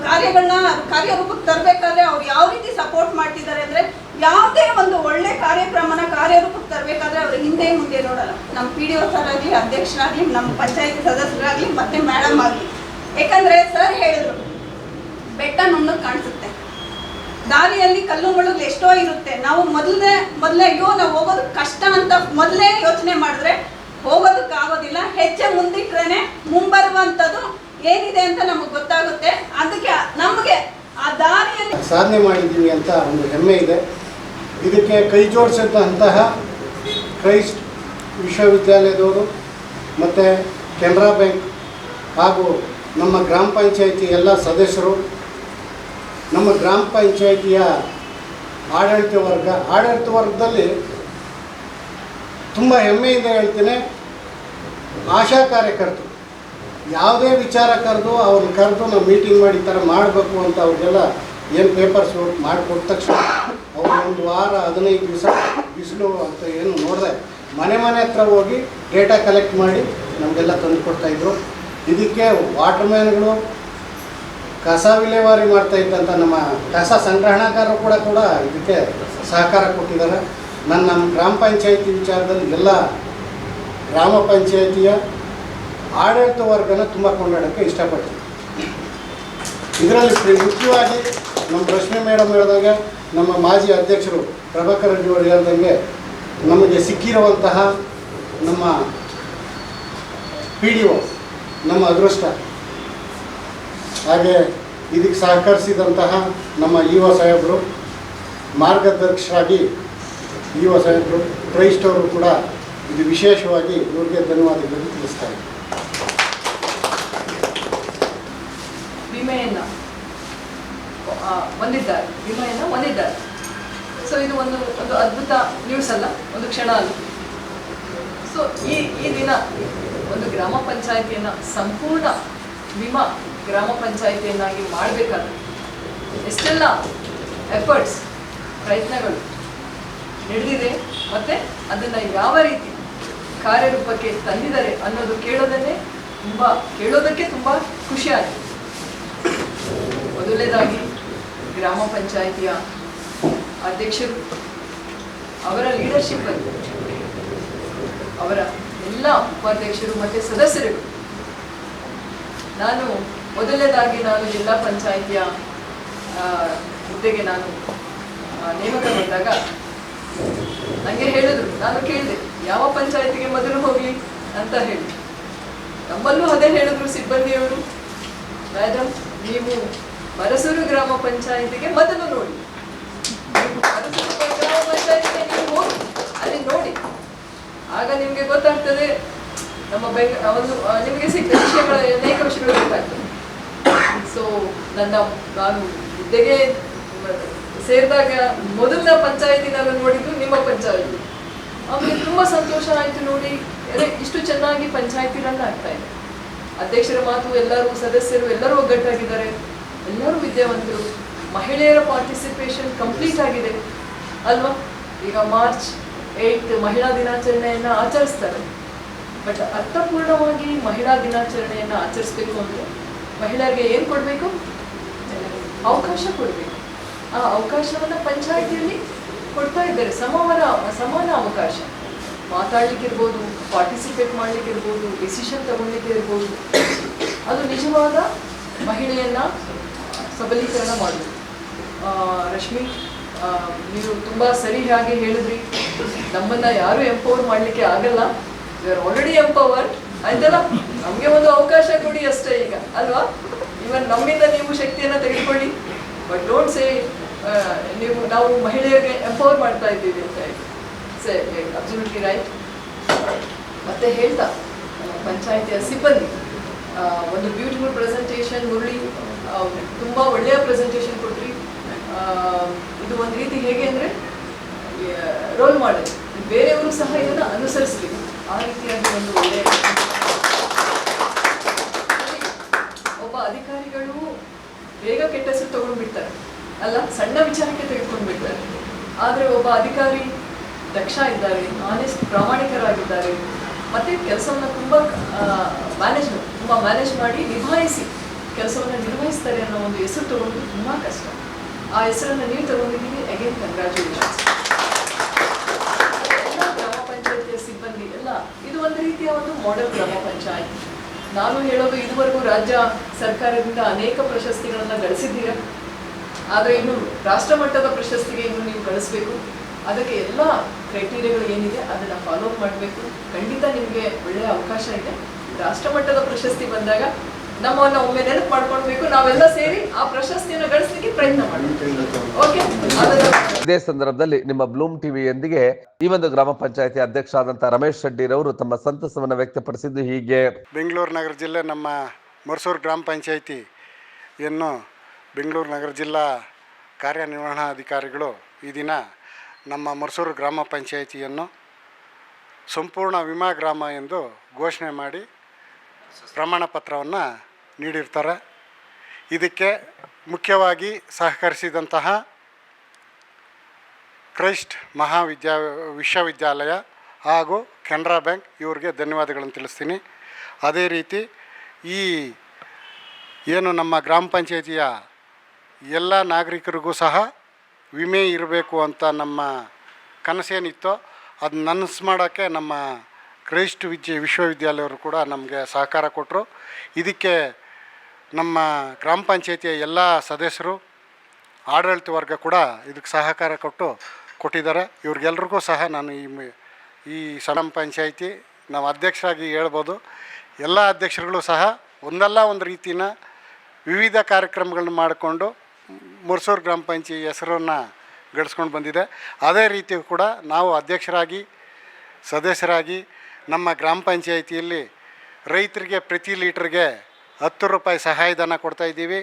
ಕಾರ್ಯಗಳನ್ನ ಕಾರ್ಯರೂಪಕ್ಕೆ ತರಬೇಕಾದ್ರೆ ಅವ್ರು ಯಾವ ರೀತಿ ಸಪೋರ್ಟ್ ಮಾಡ್ತಿದ್ದಾರೆ ಅಂದ್ರೆ, ಯಾವುದೇ ಒಂದು ಒಳ್ಳೆ ಕಾರ್ಯಕ್ರಮನ ಕಾರ್ಯರೂಪಕ್ಕೆ ತರಬೇಕಾದ್ರೆ ಅವ್ರು ಹಿಂದೆ ಮುಂದೆ ನೋಡಲ್ಲ. ನಮ್ಮ ಪಿ ಡಿ ಸರ್ ಆಗಲಿ, ಅಧ್ಯಕ್ಷರಾಗಲಿ ನಮ್ಮ ಪಂಚಾಯತಿ ಸದಸ್ಯರಾಗಲಿ, ಮತ್ತೆ ಮೇಡಮ್ ಆಗಲಿ. ಯಾಕಂದ್ರೆ ಸರ್ ಹೇಳಿದ್ರು, ಬೆಟ್ಟ ನುಣ್ಣಗೆ ಕಾಣಿಸುತ್ತೆ. ದಾರಿಯಲ್ಲಿ ಕಲ್ಲು ಮುಳ್ಳುಗಳು ಎಷ್ಟೋ ಇರುತ್ತೆ. ನಾವು ಮೊದಲನೇ, ಮೊದಲೇ ಅಯ್ಯೋ, ನಾವು ಹೋಗೋದು ಕಷ್ಟ ಅಂತ ಮೊದಲೇ ಯೋಚನೆ ಮಾಡಿದ್ರೆ ಹೋಗೋದಕ್ಕೆ ಆಗೋದಿಲ್ಲ. ಹೆಜ್ಜೆ ಮುಂದಿಟ್ರೇನೆ ಮುಂಬರುವಂಥದ್ದು ಏನಿದೆ ಅಂತ ನಮಗೆ ಗೊತ್ತಾಗುತ್ತೆ. ಅದಕ್ಕೆ ನಮಗೆ ಆ ದಾರಿಯಲ್ಲಿ ಸಾಧನೆ ಮಾಡಿದ್ದೀವಿ ಅಂತ ಒಂದು ಹೆಮ್ಮೆ ಇದೆ. ಇದಕ್ಕೆ ಕೈ ಜೋಡಿಸಿದಂತಹ ಕ್ರೈಸ್ಟ್ ವಿಶ್ವವಿದ್ಯಾಲಯದವರು ಮತ್ತು ಕೆನರಾ ಬ್ಯಾಂಕ್ ಹಾಗೂ ನಮ್ಮ ಗ್ರಾಮ ಪಂಚಾಯಿತಿ ಎಲ್ಲ ಸದಸ್ಯರು ನಮ್ಮ ಗ್ರಾಮ ಪಂಚಾಯಿತಿಯ ಆಡಳಿತ ವರ್ಗ, ಆಡಳಿತ ವರ್ಗದಲ್ಲಿ ತುಂಬ ಹೆಮ್ಮೆಯಿಂದ ಹೇಳ್ತೇನೆ, ಆಶಾ ಕಾರ್ಯಕರ್ತರು, ಯಾವುದೇ ವಿಚಾರ ಕರೆದು ಅವ್ರನ್ನ ಕರೆದು ನಾವು ಮೀಟಿಂಗ್ ಮಾಡಿ ಈ ಥರ ಮಾಡಬೇಕು ಅಂತ ಅವ್ರಿಗೆಲ್ಲ ಏನು ಪೇಪರ್ಸ್ ಮಾಡಿಕೊಟ್ಟ ತಕ್ಷಣ ಅವರು ಒಂದು ವಾರ, ಹದಿನೈದು ದಿವಸ ಬಿಸಿಲು ಅಂತ ಏನು ನೋಡಿದೆ, ಮನೆ ಮನೆ ಹತ್ರ ಹೋಗಿ ಡೇಟಾ ಕಲೆಕ್ಟ್ ಮಾಡಿ ನಮಗೆಲ್ಲ ತಂದು ಕೊಡ್ತಾಯಿದ್ರು ಇದಕ್ಕೆ ವಾಟರ್ ಮ್ಯಾನ್ಗಳು ಕಸ ವಿಲೇವಾರಿ ಮಾಡ್ತಾ ಇದ್ದಂಥ ನಮ್ಮ ಕಸ ಸಂಗ್ರಹಣಾಕಾರರು ಕೂಡ ಕೂಡ ಇದಕ್ಕೆ ಸಹಕಾರ ಕೊಟ್ಟಿದ್ದಾರೆ. ನನ್ನ ನಮ್ಮ ಗ್ರಾಮ ಪಂಚಾಯತಿ ವಿಚಾರದಲ್ಲಿ ಎಲ್ಲ ಗ್ರಾಮ ಪಂಚಾಯತಿಯ ಆಡಳಿತ ವರ್ಗನ ತುಂಬ ಕೊಂಡಾಡೋಕ್ಕೆ ಇಷ್ಟಪಡ್ತೀನಿ. ಇದರಲ್ಲಿ ಶ್ರೀ ಮುಖ್ಯವಾಗಿ ನಮ್ಮ ರಶ್ಮಿ ಮೇಡಮ್ ಹೇಳಿದಾಗ ನಮ್ಮ ಮಾಜಿ ಅಧ್ಯಕ್ಷರು ಪ್ರಭಾಕರ್ ರೆಡ್ಡಿ ಅವರು ಹೇಳ್ದಂಗೆ ನಮಗೆ ಸಿಕ್ಕಿರುವಂತಹ ನಮ್ಮ ಪಿ ಡಿ ಒ ನಮ್ಮ ಅದೃಷ್ಟ. ಹಾಗೆ ಇದಕ್ಕೆ ಸಹಕರಿಸಿದಂತಹ ನಮ್ಮ ಇ ಒ ಸಾಹೇಬರು ಮಾರ್ಗದರ್ಶರಾಗಿ ಇ ಒ ಸಾಹೇಬರು ಕ್ರೈಸ್ಟ್ ಅವರು ಕೂಡ ಇದು ವಿಶೇಷವಾಗಿ ಇವ್ರಿಗೆ ಧನ್ಯವಾದಗಳನ್ನು ತಿಳಿಸ್ತಾರೆ ವಿಮೆಯನ್ನು ಆ, ಹೊಂದಿದ್ದಾರೆ. ವಿಮೆಯನ್ನು ಹೊಂದಿದ್ದಾರೆ. ಸೊ ಇದು ಒಂದು ಒಂದು ಅದ್ಭುತ ನ್ಯೂಸ್ ಅಲ್ಲ ಒಂದು ಕ್ಷಣ ಅಲ್ಲ. ಸೊ ಈ ಈ ದಿನ ಒಂದು ಗ್ರಾಮ ಪಂಚಾಯಿತಿಯನ್ನು ಸಂಪೂರ್ಣ ವಿಮಾ ಗ್ರಾಮ ಪಂಚಾಯಿತಿಯನ್ನಾಗಿ ಮಾಡಬೇಕಾದ್ರೆ ಎಷ್ಟೆಲ್ಲ ಎಫರ್ಟ್ಸ್ ಪ್ರಯತ್ನಗಳು ನಡೆದಿದೆ ಮತ್ತು ಅದನ್ನು ಯಾವ ರೀತಿ ಕಾರ್ಯರೂಪಕ್ಕೆ ತಂದಿದ್ದಾರೆ ಅನ್ನೋದು ಕೇಳೋದನ್ನೇ ತುಂಬ, ಕೇಳೋದಕ್ಕೆ ತುಂಬ ಖುಷಿಯಾಗಿದೆ. ಮೊದಲನೇದಾಗಿ ಗ್ರಾಮ ಪಂಚಾಯಿತಿಯ ಅಧ್ಯಕ್ಷರು, ಅವರ ಲೀಡರ್ಶಿಪ್ಪಲ್ಲಿ ಅವರ ಎಲ್ಲ ಉಪಾಧ್ಯಕ್ಷರು ಮತ್ತು ಸದಸ್ಯರು ನಾನು ಮೊದಲನೇದಾಗಿ ನಾನು ಜಿಲ್ಲಾ ಪಂಚಾಯಿತಿಯ ಹುದ್ದೆಗೆ ನಾನು ನೇಮಕ ಬಂದಾಗ ನನಗೆ ಹೇಳಿದ್ರು, ನಾನು ಕೇಳಿದೆ, ಯಾವ ಪಂಚಾಯತಿಗೆ ಮೊದಲು ಹೋಗಲಿ ಅಂತ ಹೇಳಿ. ನಮ್ಮಲ್ಲೂ ಅದೇ ಹೇಳಿದ್ರು ಸಿಬ್ಬಂದಿಯವರು ಮೇಡಮ್ ನೀವು ಮರಸೂರು ಗ್ರಾಮ ಪಂಚಾಯಿತಿಗೆ ಮೊದಲು ನೋಡಿ. ಮರಸೂರು ಗ್ರಾಮ ಹೋಗಿ, ಅಲ್ಲಿ ನೋಡಿ. ಆಗ ನಿಮಗೆ ಗೊತ್ತಾಗ್ತದೆ, ನಮ್ಮ ಬೆಂಗ ಒಂದು ನಿಮಗೆ ಸಿಕ್ಕ ವಿಷಯಗಳು ಅನೇಕ ವಿಷಯಗಳು ಗೊತ್ತಾಗ್ತದೆ. ಸೊ ನನ್ನ ನಾನು ಹುದ್ದೆಗೆ ಸೇರಿದಾಗ ಮೊದಲ ಪಂಚಾಯತಿ ನಾನು ನೋಡಿದ್ದು ನಿಮ್ಮ ಪಂಚಾಯತಿ. ಆಮೇಲೆ ತುಂಬ ಸಂತೋಷ ಆಯಿತು ನೋಡಿ. ಅದೇ ಇಷ್ಟು ಚೆನ್ನಾಗಿ ಪಂಚಾಯತಿ ರನ್ ಆಗ್ತಾ ಇದೆ. ಅಧ್ಯಕ್ಷರ ಮಾತು ಎಲ್ಲರೂ, ಸದಸ್ಯರು ಎಲ್ಲರೂ ಒಗ್ಗಟ್ಟಾಗಿದ್ದಾರೆ. ಎಲ್ಲರೂ ವಿದ್ಯಾವಂತರು. ಮಹಿಳೆಯರ ಪಾರ್ಟಿಸಿಪೇಷನ್ ಕಂಪ್ಲೀಟ್ ಆಗಿದೆ. ಅಲ್ವಾ? ಈಗ ಮಾರ್ಚ್ ಏಯ್ಟ್ ಮಹಿಳಾ ದಿನಾಚರಣೆಯನ್ನು ಆಚರಿಸ್ತಾರೆ. ಬಟ್ ಅರ್ಥಪೂರ್ಣವಾಗಿ ಮಹಿಳಾ ದಿನಾಚರಣೆಯನ್ನು ಆಚರಿಸ್ಬೇಕು ಅಂದರೆ ಮಹಿಳೆಯರಿಗೆ ಏನು ಕೊಡಬೇಕು? ಅವಕಾಶ ಕೊಡಬೇಕು. ಆ ಅವಕಾಶವನ್ನು ಪಂಚಾಯಿತಿಯಲ್ಲಿ ಕೊಡ್ತಾ ಇದ್ದಾರೆ. ಸಮವರ, ಸಮಾನ ಅವಕಾಶ. ಮಾತಾಡ್ಲಿಕ್ಕಿರ್ಬೋದು ಪಾರ್ಟಿಸಿಪೇಟ್ ಮಾಡಲಿಕ್ಕಿರ್ಬೋದು ಡಿಸಿಷನ್ ತಗೊಳ್ಲಿಕ್ಕೆ ಇರ್ಬೋದು ಅದು ನಿಜವಾದ ಮಹಿಳೆಯನ್ನ ಸಬಲೀಕರಣ ಮಾಡೋದು. ರಶ್ಮಿ ನೀವು ತುಂಬ ಸರಿಯಾಗಿ ಹೇಳಿದ್ರಿ. ನಮ್ಮನ್ನು ಯಾರು ಎಂಪವರ್ ಮಾಡಲಿಕ್ಕೆ ಆಗಲ್ಲ. ಯು ಆರ್ ಆಲ್ರೆಡಿ ಎಂಪವರ್ ಆಯ್ತಲ್ಲ? ನಮಗೆ ಒಂದು ಅವಕಾಶ ಕೊಡಿ ಅಷ್ಟೇ ಈಗ, ಅಲ್ವಾ? ಇವನ್ ನಮ್ಮಿಂದ ನೀವು ಶಕ್ತಿಯನ್ನು ತೆಗೆದುಕೊಳ್ಳಿ ಬಟ್ ಡೋಂಟ್ ಸೇ ನೀವು, ನಾವು ಮಹಿಳೆಯರಿಗೆ ಎಂಪವರ್ ಮಾಡ್ತಾ ಇದ್ದೀವಿ ಅಂತ ಹೇಳಿ. ಸರಿ ಅಬ್ಸಲ್ಯೂಟ್ಲಿ ರೈಟ್ ಮತ್ತೆ ಹೇಳ್ತಾ ಪಂಚಾಯಿತಿಯ ಸಿಬ್ಬಂದಿ. ಒಂದು ಬ್ಯೂಟಿಫುಲ್ ಪ್ರೆಸೆಂಟೇಷನ್ ಮುರಳಿ ತುಂಬ ಒಳ್ಳೆಯ ಪ್ರೆಸೆಂಟೇಷನ್ ಕೊಟ್ರಿ. ಇದು ಒಂದು ರೀತಿ ಹೇಗೆ ಅಂದರೆ ರೋಲ್ ಮಾಡೆಲ್ ಬೇರೆಯವರು ಸಹ ಇದನ್ನು ಅನುಸರಿಸಬೇಕು ಆ ರೀತಿಯಾಗಿ ಒಂದು ಒಳ್ಳೆಯ ಒಬ್ಬ ಅಧಿಕಾರಿಗಳು ಬೇಗ ಕೆಟ್ಟ ಹೆಸರು ತಗೊಂಡ್ಬಿಡ್ತಾರೆ. ಅಲ್ಲ, ಸಣ್ಣ ವಿಚಾರಕ್ಕೆ ತೆಗೆದುಕೊಂಡು ಬಿಡ್ತಾರೆ ಆದರೆ ಒಬ್ಬ ಅಧಿಕಾರಿ ದಕ್ಷ ಇದ್ದಾರೆ ಆನೆಸ್ಟ್ ಪ್ರಾಮಾಣಿಕರಾಗಿದ್ದಾರೆ. ಮತ್ತೆ ಕೆಲಸವನ್ನು ತುಂಬ ಮ್ಯಾನೇಜ್ ತುಂಬ ಮ್ಯಾನೇಜ್ ಮಾಡಿ ನಿಭಾಯಿಸಿ ಕೆಲಸವನ್ನು ನಿರ್ವಹಿಸ್ತಾರೆ ಅನ್ನೋ ಒಂದು ಹೆಸರು ತಗೊಂಡು ತುಂಬ ಕಷ್ಟ. ಆ ಹೆಸರನ್ನು ನೀವು ತಗೊಂಡಿದ್ದೀವಿ ಅಗೇನ್ ಕಂಗ್ರ್ಯಾಚುಲೇಷನ್ಸ್ ಗ್ರಾಮ ಪಂಚಾಯತಿಯ ಸಿಬ್ಬಂದಿ, ಎಲ್ಲ, ಇದು ಒಂದು ರೀತಿಯ ಒಂದು ಮಾಡೆಲ್ ಗ್ರಾಮ ಪಂಚಾಯತ್. ನಾನು ಹೇಳೋದು ಇದುವರೆಗೂ ರಾಜ್ಯ ಸರ್ಕಾರದಿಂದ ಅನೇಕ ಪ್ರಶಸ್ತಿಗಳನ್ನು ಗಳಿಸಿದ್ದೀರಾ? ಆದರೆ ಇನ್ನು ರಾಷ್ಟ್ರ ಮಟ್ಟದ ಪ್ರಶಸ್ತಿಗೆ ಇನ್ನು ನೀವು ಗಳಿಸ್ಬೇಕು. ಅದಕ್ಕೆ ಎಲ್ಲ ಕ್ರೈಟೀರಿಯಾಗಳು ಏನಿದೆ ಅದನ್ನು ಫಾಲೋ ಅಪ್ ಮಾಡಬೇಕು. ಖಂಡಿತ ನಿಮಗೆ ಒಳ್ಳೆಯ ಅವಕಾಶ ಇದೆ. ರಾಷ್ಟ್ರ ಮಟ್ಟದ ಪ್ರಶಸ್ತಿ ಬಂದಾಗ ನಮ್ಮನ್ನ ಒಮ್ಮೆ ನೆನಪು ಮಾಡ್ಕೊಳ್ಬೇಕು. ನಾವೆಲ್ಲ ಸೇರಿ ಆ ಪ್ರಶಸ್ತಿಯನ್ನು ಗಳಿಸ್ಲಿಕ್ಕೆ ಪ್ರಯತ್ನ ಮಾಡೋಣ. ಓಕೆ ಇದೇ ಸಂದರ್ಭದಲ್ಲಿ ನಿಮ್ಮ ಬ್ಲೂಮ್ ಟಿವಿಯೊಂದಿಗೆ ಈ ಒಂದು ಗ್ರಾಮ ಪಂಚಾಯತಿ ಅಧ್ಯಕ್ಷ ಆದಂತಹ ರಮೇಶ್ ಶೆಟ್ಟಿರವರು ತಮ್ಮ ಸಂತಸವನ್ನು ವ್ಯಕ್ತಪಡಿಸಿದ್ದು ಹೀಗೆ. ಬೆಂಗಳೂರು ನಗರ ಜಿಲ್ಲೆ ನಮ್ಮ ಮರ್ಸೂರು ಗ್ರಾಮ ಪಂಚಾಯಿತಿಯನ್ನು ಬೆಂಗಳೂರು ನಗರ ಜಿಲ್ಲಾ ಕಾರ್ಯನಿರ್ವಹಣಾಧಿಕಾರಿಗಳು ಈ ದಿನ ನಮ್ಮ ಮರ್ಸೂರು ಗ್ರಾಮ ಪಂಚಾಯಿತಿಯನ್ನು ಸಂಪೂರ್ಣ ವಿಮಾ ಗ್ರಾಮ ಎಂದು ಘೋಷಣೆ ಮಾಡಿ ಪ್ರಮಾಣ ಪತ್ರವನ್ನು ನೀಡಿರ್ತಾರೆ. ಇದಕ್ಕೆ ಮುಖ್ಯವಾಗಿ ಸಹಕರಿಸಿದಂತಹ ಕ್ರೈಸ್ಟ್ ಮಹಾವಿದ್ಯಾ, ವಿಶ್ವವಿದ್ಯಾಲಯ ಹಾಗೂ ಕೆನರಾ ಬ್ಯಾಂಕ್ ಇವರಿಗೆ ಧನ್ಯವಾದಗಳನ್ನು ತಿಳಿಸ್ತೀನಿ. ಅದೇ ರೀತಿ ಈ ಏನು ನಮ್ಮ ಗ್ರಾಮ ಪಂಚಾಯಿತಿಯ ಎಲ್ಲ ನಾಗರಿಕರಿಗೂ ಸಹ ವಿಮೆ ಇರಬೇಕು ಅಂತ ನಮ್ಮ ಕನಸೇನಿತ್ತೋ ಅದು ನನಸು ಮಾಡೋಕ್ಕೆ ನಮ್ಮ ಕ್ರೈಸ್ಟ್ ವಿದ್ಯೆ ವಿಶ್ವವಿದ್ಯಾಲಯವರು ಕೂಡ ನಮಗೆ ಸಹಕಾರ ಕೊಟ್ಟರು ಇದಕ್ಕೆ ನಮ್ಮ ಗ್ರಾಮ ಪಂಚಾಯಿತಿಯ ಎಲ್ಲ ಸದಸ್ಯರು, ಆಡಳಿತ ವರ್ಗ ಕೂಡ ಇದಕ್ಕೆ ಸಹಕಾರ ಕೊಟ್ಟು ಕೊಟ್ಟಿದ್ದಾರೆ. ಇವ್ರಿಗೆಲ್ರಿಗೂ ಸಹ ನಾನು ಈ ಈ ಗ್ರಾಮ ಪಂಚಾಯಿತಿ ನಾವು ಅಧ್ಯಕ್ಷರಾಗಿ ಹೇಳ್ಬೋದು. ಎಲ್ಲ ಅಧ್ಯಕ್ಷರುಗಳು ಸಹ ಒಂದಲ್ಲ ಒಂದು ರೀತಿನ ವಿವಿಧ ಕಾರ್ಯಕ್ರಮಗಳನ್ನ ಮಾಡಿಕೊಂಡು ಮುರ್ಸೂರು ಗ್ರಾಮ ಪಂಚಾಯಿತಿ ಹೆಸರನ್ನು ಗಳಿಸ್ಕೊಂಡು ಬಂದಿದೆ. ಅದೇ ರೀತಿ ಕೂಡ ನಾವು ಅಧ್ಯಕ್ಷರಾಗಿ, ಸದಸ್ಯರಾಗಿ ನಮ್ಮ ಗ್ರಾಮ ಪಂಚಾಯಿತಿಯಲ್ಲಿ ರೈತರಿಗೆ ಪ್ರತಿ ಲೀಟ್ರಿಗೆ ಹತ್ತು ರೂಪಾಯಿ ಸಹಾಯಧನ ಕೊಡ್ತಾ ಇದ್ದೀವಿ.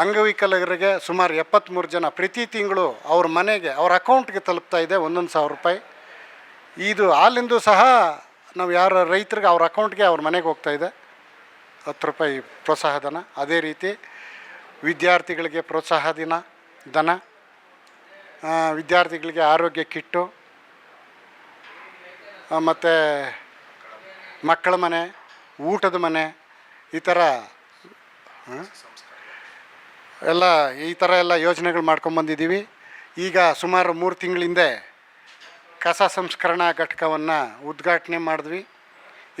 ಅಂಗವಿಕಲರಿಗೆ ಸುಮಾರು ಎಪ್ಪತ್ತ್ಮೂರು ಜನ ಪ್ರತಿ ತಿಂಗಳು ಅವ್ರ ಮನೆಗೆ, ಅವ್ರ ಅಕೌಂಟ್ಗೆ ತಲುಪ್ತಾ ಇದೆ ಒಂದೊಂದು ಸಾವಿರ ರೂಪಾಯಿ. ಇದು ಹಾಲಿಂದು ಸಹ ನಾವು ಯಾರ ರೈತರಿಗೆ ಅವ್ರ ಅಕೌಂಟ್ಗೆ ಅವ್ರ ಮನೆಗೆ ಹೋಗ್ತಾ ಇದೆ. ಹತ್ತು ರೂಪಾಯಿ ಪ್ರೋತ್ಸಾಹ ಧನ. ಅದೇ ರೀತಿ ವಿದ್ಯಾರ್ಥಿಗಳಿಗೆ ಪ್ರೋತ್ಸಾಹ ದಿನ, ಧನ ವಿದ್ಯಾರ್ಥಿಗಳಿಗೆ ಆರೋಗ್ಯ ಕಿಟ್ಟು ಮತ್ತು ಮಕ್ಕಳ ಮನೆ, ಊಟದ ಮನೆ ಈ ಥರ? ಎಲ್ಲ, ಈ ಥರ ಎಲ್ಲ ಯೋಜನೆಗಳು ಮಾಡ್ಕೊಂಬಂದಿದ್ದೀವಿ ಈಗ ಸುಮಾರು ಮೂರು ತಿಂಗಳಿಂದೆ ಕಸ ಸಂಸ್ಕರಣಾ ಘಟಕವನ್ನು ಉದ್ಘಾಟನೆ ಮಾಡಿದ್ವಿ.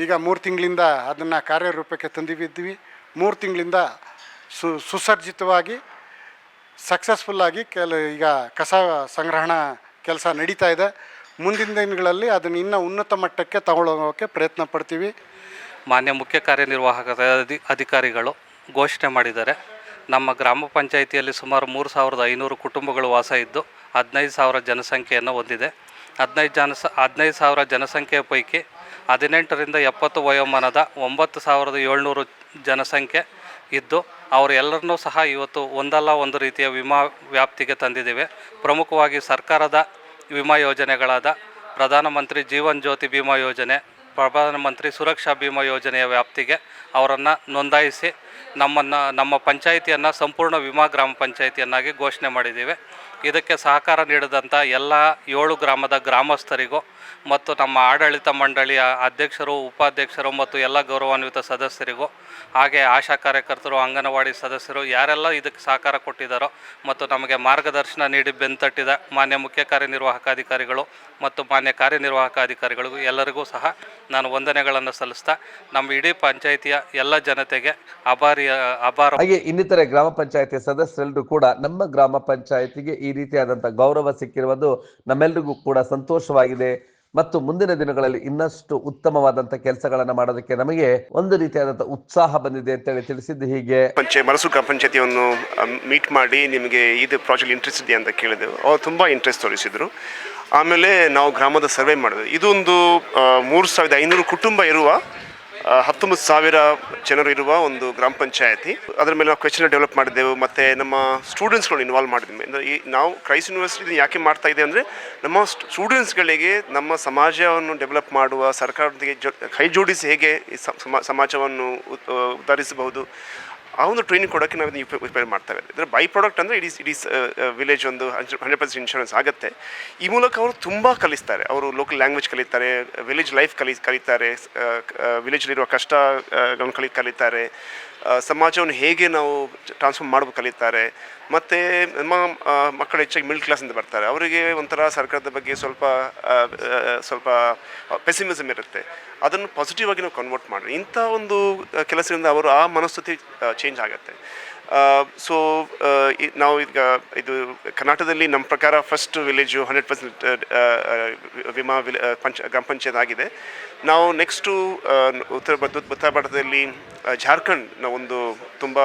ಈಗ ಮೂರು ತಿಂಗಳಿಂದ ಅದನ್ನು ಕಾರ್ಯರೂಪಕ್ಕೆ ತಂದಿದ್ದೀವಿ. ಮೂರು ತಿಂಗಳಿಂದ ಸು, ಸುಸರ್ಜಿತವಾಗಿ ಸಕ್ಸಸ್ಫುಲ್ಲಾಗಿ ಕೆಲ, ಈಗ ಕಸ ಸಂಗ್ರಹಣಾ ಕೆಲಸ ನಡೀತಾ ಇದೆ. ಮುಂದಿನ ದಿನಗಳಲ್ಲಿ ಅದನ್ನು ಇನ್ನೂ ಉನ್ನತ ಮಟ್ಟಕ್ಕೆ ತಗೊಳ್ಳೋಕ್ಕೆ ಪ್ರಯತ್ನ ಪಡ್ತೀವಿ. ಮಾನ್ಯ ಮುಖ್ಯ ಕಾರ್ಯನಿರ್ವಾಹಕ ಅಧಿ ಅಧಿಕಾರಿಗಳು ಘೋಷಣೆ ಮಾಡಿದ್ದಾರೆ. ನಮ್ಮ ಗ್ರಾಮ ಪಂಚಾಯಿತಿಯಲ್ಲಿ ಸುಮಾರು ಮೂರು ಸಾವಿರದ ಐನೂರು ಕುಟುಂಬಗಳು ವಾಸ ಇದ್ದು, ಹದಿನೈದು ಸಾವಿರ ಜನಸಂಖ್ಯೆಯನ್ನು ಹೊಂದಿದೆ. ಹದಿನೈದು ಜನಸ ಹದಿನೈದು ಸಾವಿರ ಜನಸಂಖ್ಯೆಯ ಪೈಕಿ ಹದಿನೆಂಟರಿಂದ ಎಪ್ಪತ್ತು ವಯೋಮಾನದ ಒಂಬತ್ತು ಸಾವಿರದ ಏಳ್ನೂರು ಜನಸಂಖ್ಯೆ ಇದ್ದು ಅವರೆಲ್ಲರನ್ನೂ ಸಹ ಇವತ್ತು ಒಂದಲ್ಲ ಒಂದು ರೀತಿಯ ವಿಮಾ ವ್ಯಾಪ್ತಿಗೆ ತಂದಿದ್ದೇವೆ. ಪ್ರಮುಖವಾಗಿ ಸರ್ಕಾರದ ವಿಮಾ ಯೋಜನೆಗಳಾದ ಪ್ರಧಾನಮಂತ್ರಿ ಜೀವನ್ ಜ್ಯೋತಿ ವಿಮಾ ಯೋಜನೆ ಪ್ರಧಾನಮಂತ್ರಿ ಸುರಕ್ಷಾ ಬಿಮಾ ಯೋಜನೆಯ ವ್ಯಾಪ್ತಿಗೆ ಅವರನ್ನು ನೋಂದಾಯಿಸಿ ನಮ್ಮನ್ನು, ನಮ್ಮ ಪಂಚಾಯಿತಿಯನ್ನು ಸಂಪೂರ್ಣ ವಿಮಾ ಗ್ರಾಮ ಪಂಚಾಯಿತಿಯನ್ನಾಗಿ ಘೋಷಣೆ ಮಾಡಿದ್ದೀವಿ. ಇದಕ್ಕೆ ಸಹಕಾರ ನೀಡಿದಂಥ ಎಲ್ಲ ಏಳು ಗ್ರಾಮದ ಗ್ರಾಮಸ್ಥರಿಗೂ ಮತ್ತು ನಮ್ಮ ಆಡಳಿತ ಮಂಡಳಿಯ ಅಧ್ಯಕ್ಷರು, ಉಪಾಧ್ಯಕ್ಷರು ಮತ್ತು ಎಲ್ಲ ಗೌರವಾನ್ವಿತ ಸದಸ್ಯರಿಗೂ, ಹಾಗೆ ಆಶಾ ಕಾರ್ಯಕರ್ತರು, ಅಂಗನವಾಡಿ ಸದಸ್ಯರು ಯಾರೆಲ್ಲ ಇದಕ್ಕೆ ಸಹಕಾರ ಕೊಟ್ಟಿದ್ದಾರೋ ಮತ್ತು ನಮಗೆ ಮಾರ್ಗದರ್ಶನ ನೀಡಿ ಬೆಂತಟ್ಟಿದ ಮಾನ್ಯ ಮುಖ್ಯ ಕಾರ್ಯನಿರ್ವಾಹಕ ಅಧಿಕಾರಿಗಳು ಮತ್ತು ಮಾನ್ಯ ಕಾರ್ಯನಿರ್ವಾಹಕ ಅಧಿಕಾರಿಗಳಿಗೂ ಎಲ್ಲರಿಗೂ ಸಹ ನಾನು ವಂದನೆಗಳನ್ನು ಸಲ್ಲಿಸ್ತಾ, ನಮ್ಮ ಇಡೀ ಪಂಚಾಯಿತಿಯ ಎಲ್ಲ ಜನತೆಗೆ ಅಭಾರಿಯ ಅಭಾರ ಹಾಗೆ ಇನ್ನಿತರೆ ಗ್ರಾಮ ಪಂಚಾಯಿತಿ ಸದಸ್ಯರೆಲ್ಲರೂ ಕೂಡ ನಮ್ಮ ಗ್ರಾಮ ಪಂಚಾಯತಿಗೆ ಈ ರೀತಿಯಾದಂತಹ ಗೌರವ ಸಿಕ್ಕಿರುವುದು ನಮ್ಮೆಲ್ಲರಿಗೂ ಕೂಡ ಸಂತೋಷವಾಗಿದೆ. ಮತ್ತು ಮುಂದಿನ ದಿನಗಳಲ್ಲಿ ಇನ್ನಷ್ಟು ಉತ್ತಮವಾದಂತಹ ಕೆಲಸಗಳನ್ನು ಮಾಡೋದಕ್ಕೆ ನಮಗೆ ಒಂದು ರೀತಿಯಾದಂತಹ ಉತ್ಸಾಹ ಬಂದಿದೆ ಅಂತೇಳಿ ತಿಳಿಸಿದ್ದು ಹೀಗೆ. ಪಂಚಾಯತ್ ಮರಸು ಪಂಚಾಯತಿಯನ್ನು ಮೀಟ್ ಮಾಡಿ ನಿಮಗೆ ಇದು ಪ್ರಾಜೆಕ್ಟ್ ಇಂಟ್ರೆಸ್ಟ್ ಇದೆಯಾ ಅಂತ ಕೇಳಿದೆವು. ಅವ್ರು ತುಂಬ ಇಂಟ್ರೆಸ್ಟ್ ತೋರಿಸಿದರು. ಆಮೇಲೆ ನಾವು ಗ್ರಾಮದ ಸರ್ವೆ ಮಾಡಿದ್ವಿ. ಇದೊಂದು ಮೂರು ಸಾವಿರದ ಐನೂರು ಕುಟುಂಬ ಇರುವ ಹತ್ತೊಂಬತ್ತು ಸಾವಿರ ಜನರು ಇರುವ ಒಂದು ಗ್ರಾಮ ಪಂಚಾಯತಿ. ಅದರ ಮೇಲೆ ನಾವು ಕ್ವೆಶನ್ ಡೆವಲಪ್ ಮಾಡಿದ್ದೆವು. ಮತ್ತು ನಮ್ಮ ಸ್ಟೂಡೆಂಟ್ಸ್ಗಳು ಇನ್ವಾಲ್ವ್ ಮಾಡಿದ್ವಿ. ಅಂದರೆ ಈ ನಾವು ಕ್ರೈಸ್ ಯೂನಿವರ್ಸಿಟಿ ಯಾಕೆ ಮಾಡ್ತಾ ಇದೆ ಅಂದರೆ ನಮ್ಮ ಸ್ಟೂಡೆಂಟ್ಸ್ಗಳಿಗೆ ನಮ್ಮ ಸಮಾಜವನ್ನು ಡೆವಲಪ್ ಮಾಡುವ, ಸರ್ಕಾರದೊಂದಿಗೆ ಜೊ ಕೈ ಜೋಡಿಸಿ ಹೇಗೆ ಸಮಾಜವನ್ನು ಉದ್ಧರಿಸಬಹುದು ಆ ಒಂದು ಟ್ರೈನಿಂಗ್ ಕೊಡೋಕ್ಕೆ ನಾವು ಉಪಯೋಗ ಮಾಡ್ತಾ ಮಾಡ್ತೇವೆ ಇದರ ಬೈ ಪ್ರಾಡಕ್ಟ್ ಅಂದರೆ ಇಡೀ ಇಡೀ ವಿಲೇಜ್ ಒಂದು ಹಂಡ್ರೆಡ್ ಪರ್ಸೆಂಟ್ ಇನ್ಶೂರೆನ್ಸ್ ಆಗುತ್ತೆ. ಈ ಮೂಲಕ ಅವರು ತುಂಬ ಕಲಿಸ್ತಾರೆ. ಅವರು ಲೋಕಲ್ ಲ್ಯಾಂಗ್ವೇಜ್ ಕಲಿತಾರೆ ವಿಲೇಜ್ ಲೈಫ್ ಕಲಿ ಕಲಿತಾರೆ ವಿಲೇಜಲ್ಲಿರುವ ಕಷ್ಟಗಳನ್ನು ಕಲಿ ಕಲಿತಾರೆ. ಸಮಾಜವನ್ನು ಹೇಗೆ ನಾವು ಟ್ರಾನ್ಸ್ಫಾರ್ಮ್ ಮಾಡಬೇಕು ಕಲಿತಾರೆ, ಮತ್ತು ನಮ್ಮ ಮಕ್ಕಳು ಹೆಚ್ಚಾಗಿ ಮಿಡ್ಲ್ ಕ್ಲಾಸಿಂದ ಬರ್ತಾರೆ. ಅವರಿಗೆ ಒಂಥರ ಸರ್ಕಾರದ ಬಗ್ಗೆ ಸ್ವಲ್ಪ ಸ್ವಲ್ಪ ಪೆಸಿಮಿಸಮ್ ಇರುತ್ತೆ. ಅದನ್ನು ಪಾಸಿಟಿವ್ ಆಗಿ ನಾವು ಕನ್ವರ್ಟ್ ಮಾಡಿ ಇಂಥ ಒಂದು ಕೆಲಸದಿಂದ ಅವರು ಆ ಮನಸ್ಥಿತಿ ಚೇಂಜ್ ಆಗುತ್ತೆ. ಸೊ ನಾವು ಈಗ ಇದು ಕರ್ನಾಟಕದಲ್ಲಿ ನಮ್ಮ ಪ್ರಕಾರ ಫಸ್ಟ್ ವಿಲೇಜು ಹಂಡ್ರೆಡ್ ಪರ್ಸೆಂಟ್ ವಿಮಾ ವಿಲ್ ಪಂಚ, ಗ್ರಾಮ ಪಂಚಾಯತ್ ಆಗಿದೆ. ನಾವು ನೆಕ್ಸ್ಟು ಉತ್ತರ ಉತ್ತರ ಭಾರತದಲ್ಲಿ ಜಾರ್ಖಂಡ್ ನಾವು ಒಂದು ತುಂಬ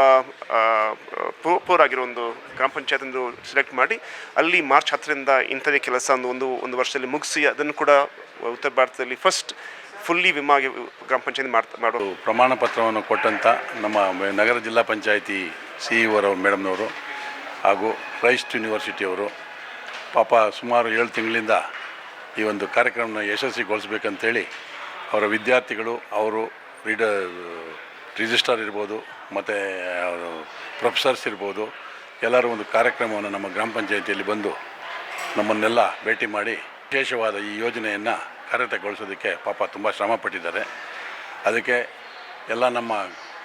ಪೂರ್ ಆಗಿರೋ ಒಂದು ಗ್ರಾಮ ಪಂಚಾಯತ್ ಒಂದು ಸೆಲೆಕ್ಟ್ ಮಾಡಿ, ಅಲ್ಲಿ ಮಾರ್ಚ್ ಹತ್ತರಿಂದ ಇಂಥದೇ ಕೆಲಸ ಒಂದು ಒಂದು ಒಂದು ವರ್ಷದಲ್ಲಿ ಮುಗಿಸಿ ಅದನ್ನು ಕೂಡ ಉತ್ತರ ಭಾರತದಲ್ಲಿ ಫಸ್ಟ್ ಫುಲ್ಲಿ ವಿಮಾ ಗ್ರಾಮ ಪಂಚಾಯತಿ ಮಾಡ್ತಾ ಮಾಡೋ ಪ್ರಮಾಣ ಪತ್ರವನ್ನು ಕೊಟ್ಟಂಥ ನಮ್ಮ ನಗರ ಜಿಲ್ಲಾ ಪಂಚಾಯತಿ ಸಿ ಇಒರ ಮೇಡಮ್ನವರು ಹಾಗೂ ಕ್ರೈಸ್ಟ್ ಯೂನಿವರ್ಸಿಟಿಯವರು ಪಾಪ ಸುಮಾರು ಏಳು ತಿಂಗಳಿಂದ ಈ ಒಂದು ಕಾರ್ಯಕ್ರಮನ ಯಶಸ್ವಿಗೊಳಿಸ್ಬೇಕಂತೇಳಿ ಅವರ ವಿದ್ಯಾರ್ಥಿಗಳು, ಅವರು ರೀಡ ರಿಜಿಸ್ಟ್ರಾರ್ ಇರ್ಬೋದು, ಮತ್ತು ಪ್ರೊಫೆಸರ್ಸ್ ಇರ್ಬೋದು, ಎಲ್ಲರೂ ಒಂದು ಕಾರ್ಯಕ್ರಮವನ್ನು ನಮ್ಮ ಗ್ರಾಮ ಪಂಚಾಯಿತಿಯಲ್ಲಿ ಬಂದು ನಮ್ಮನ್ನೆಲ್ಲ ಭೇಟಿ ಮಾಡಿ ವಿಶೇಷವಾದ ಈ ಯೋಜನೆಯನ್ನು ಕಾರ್ಯಗತಗೊಳಿಸೋದಕ್ಕೆ ಪಾಪ ತುಂಬ ಶ್ರಮ ಪಟ್ಟಿದ್ದಾರೆ. ಅದಕ್ಕೆ ಎಲ್ಲ ನಮ್ಮ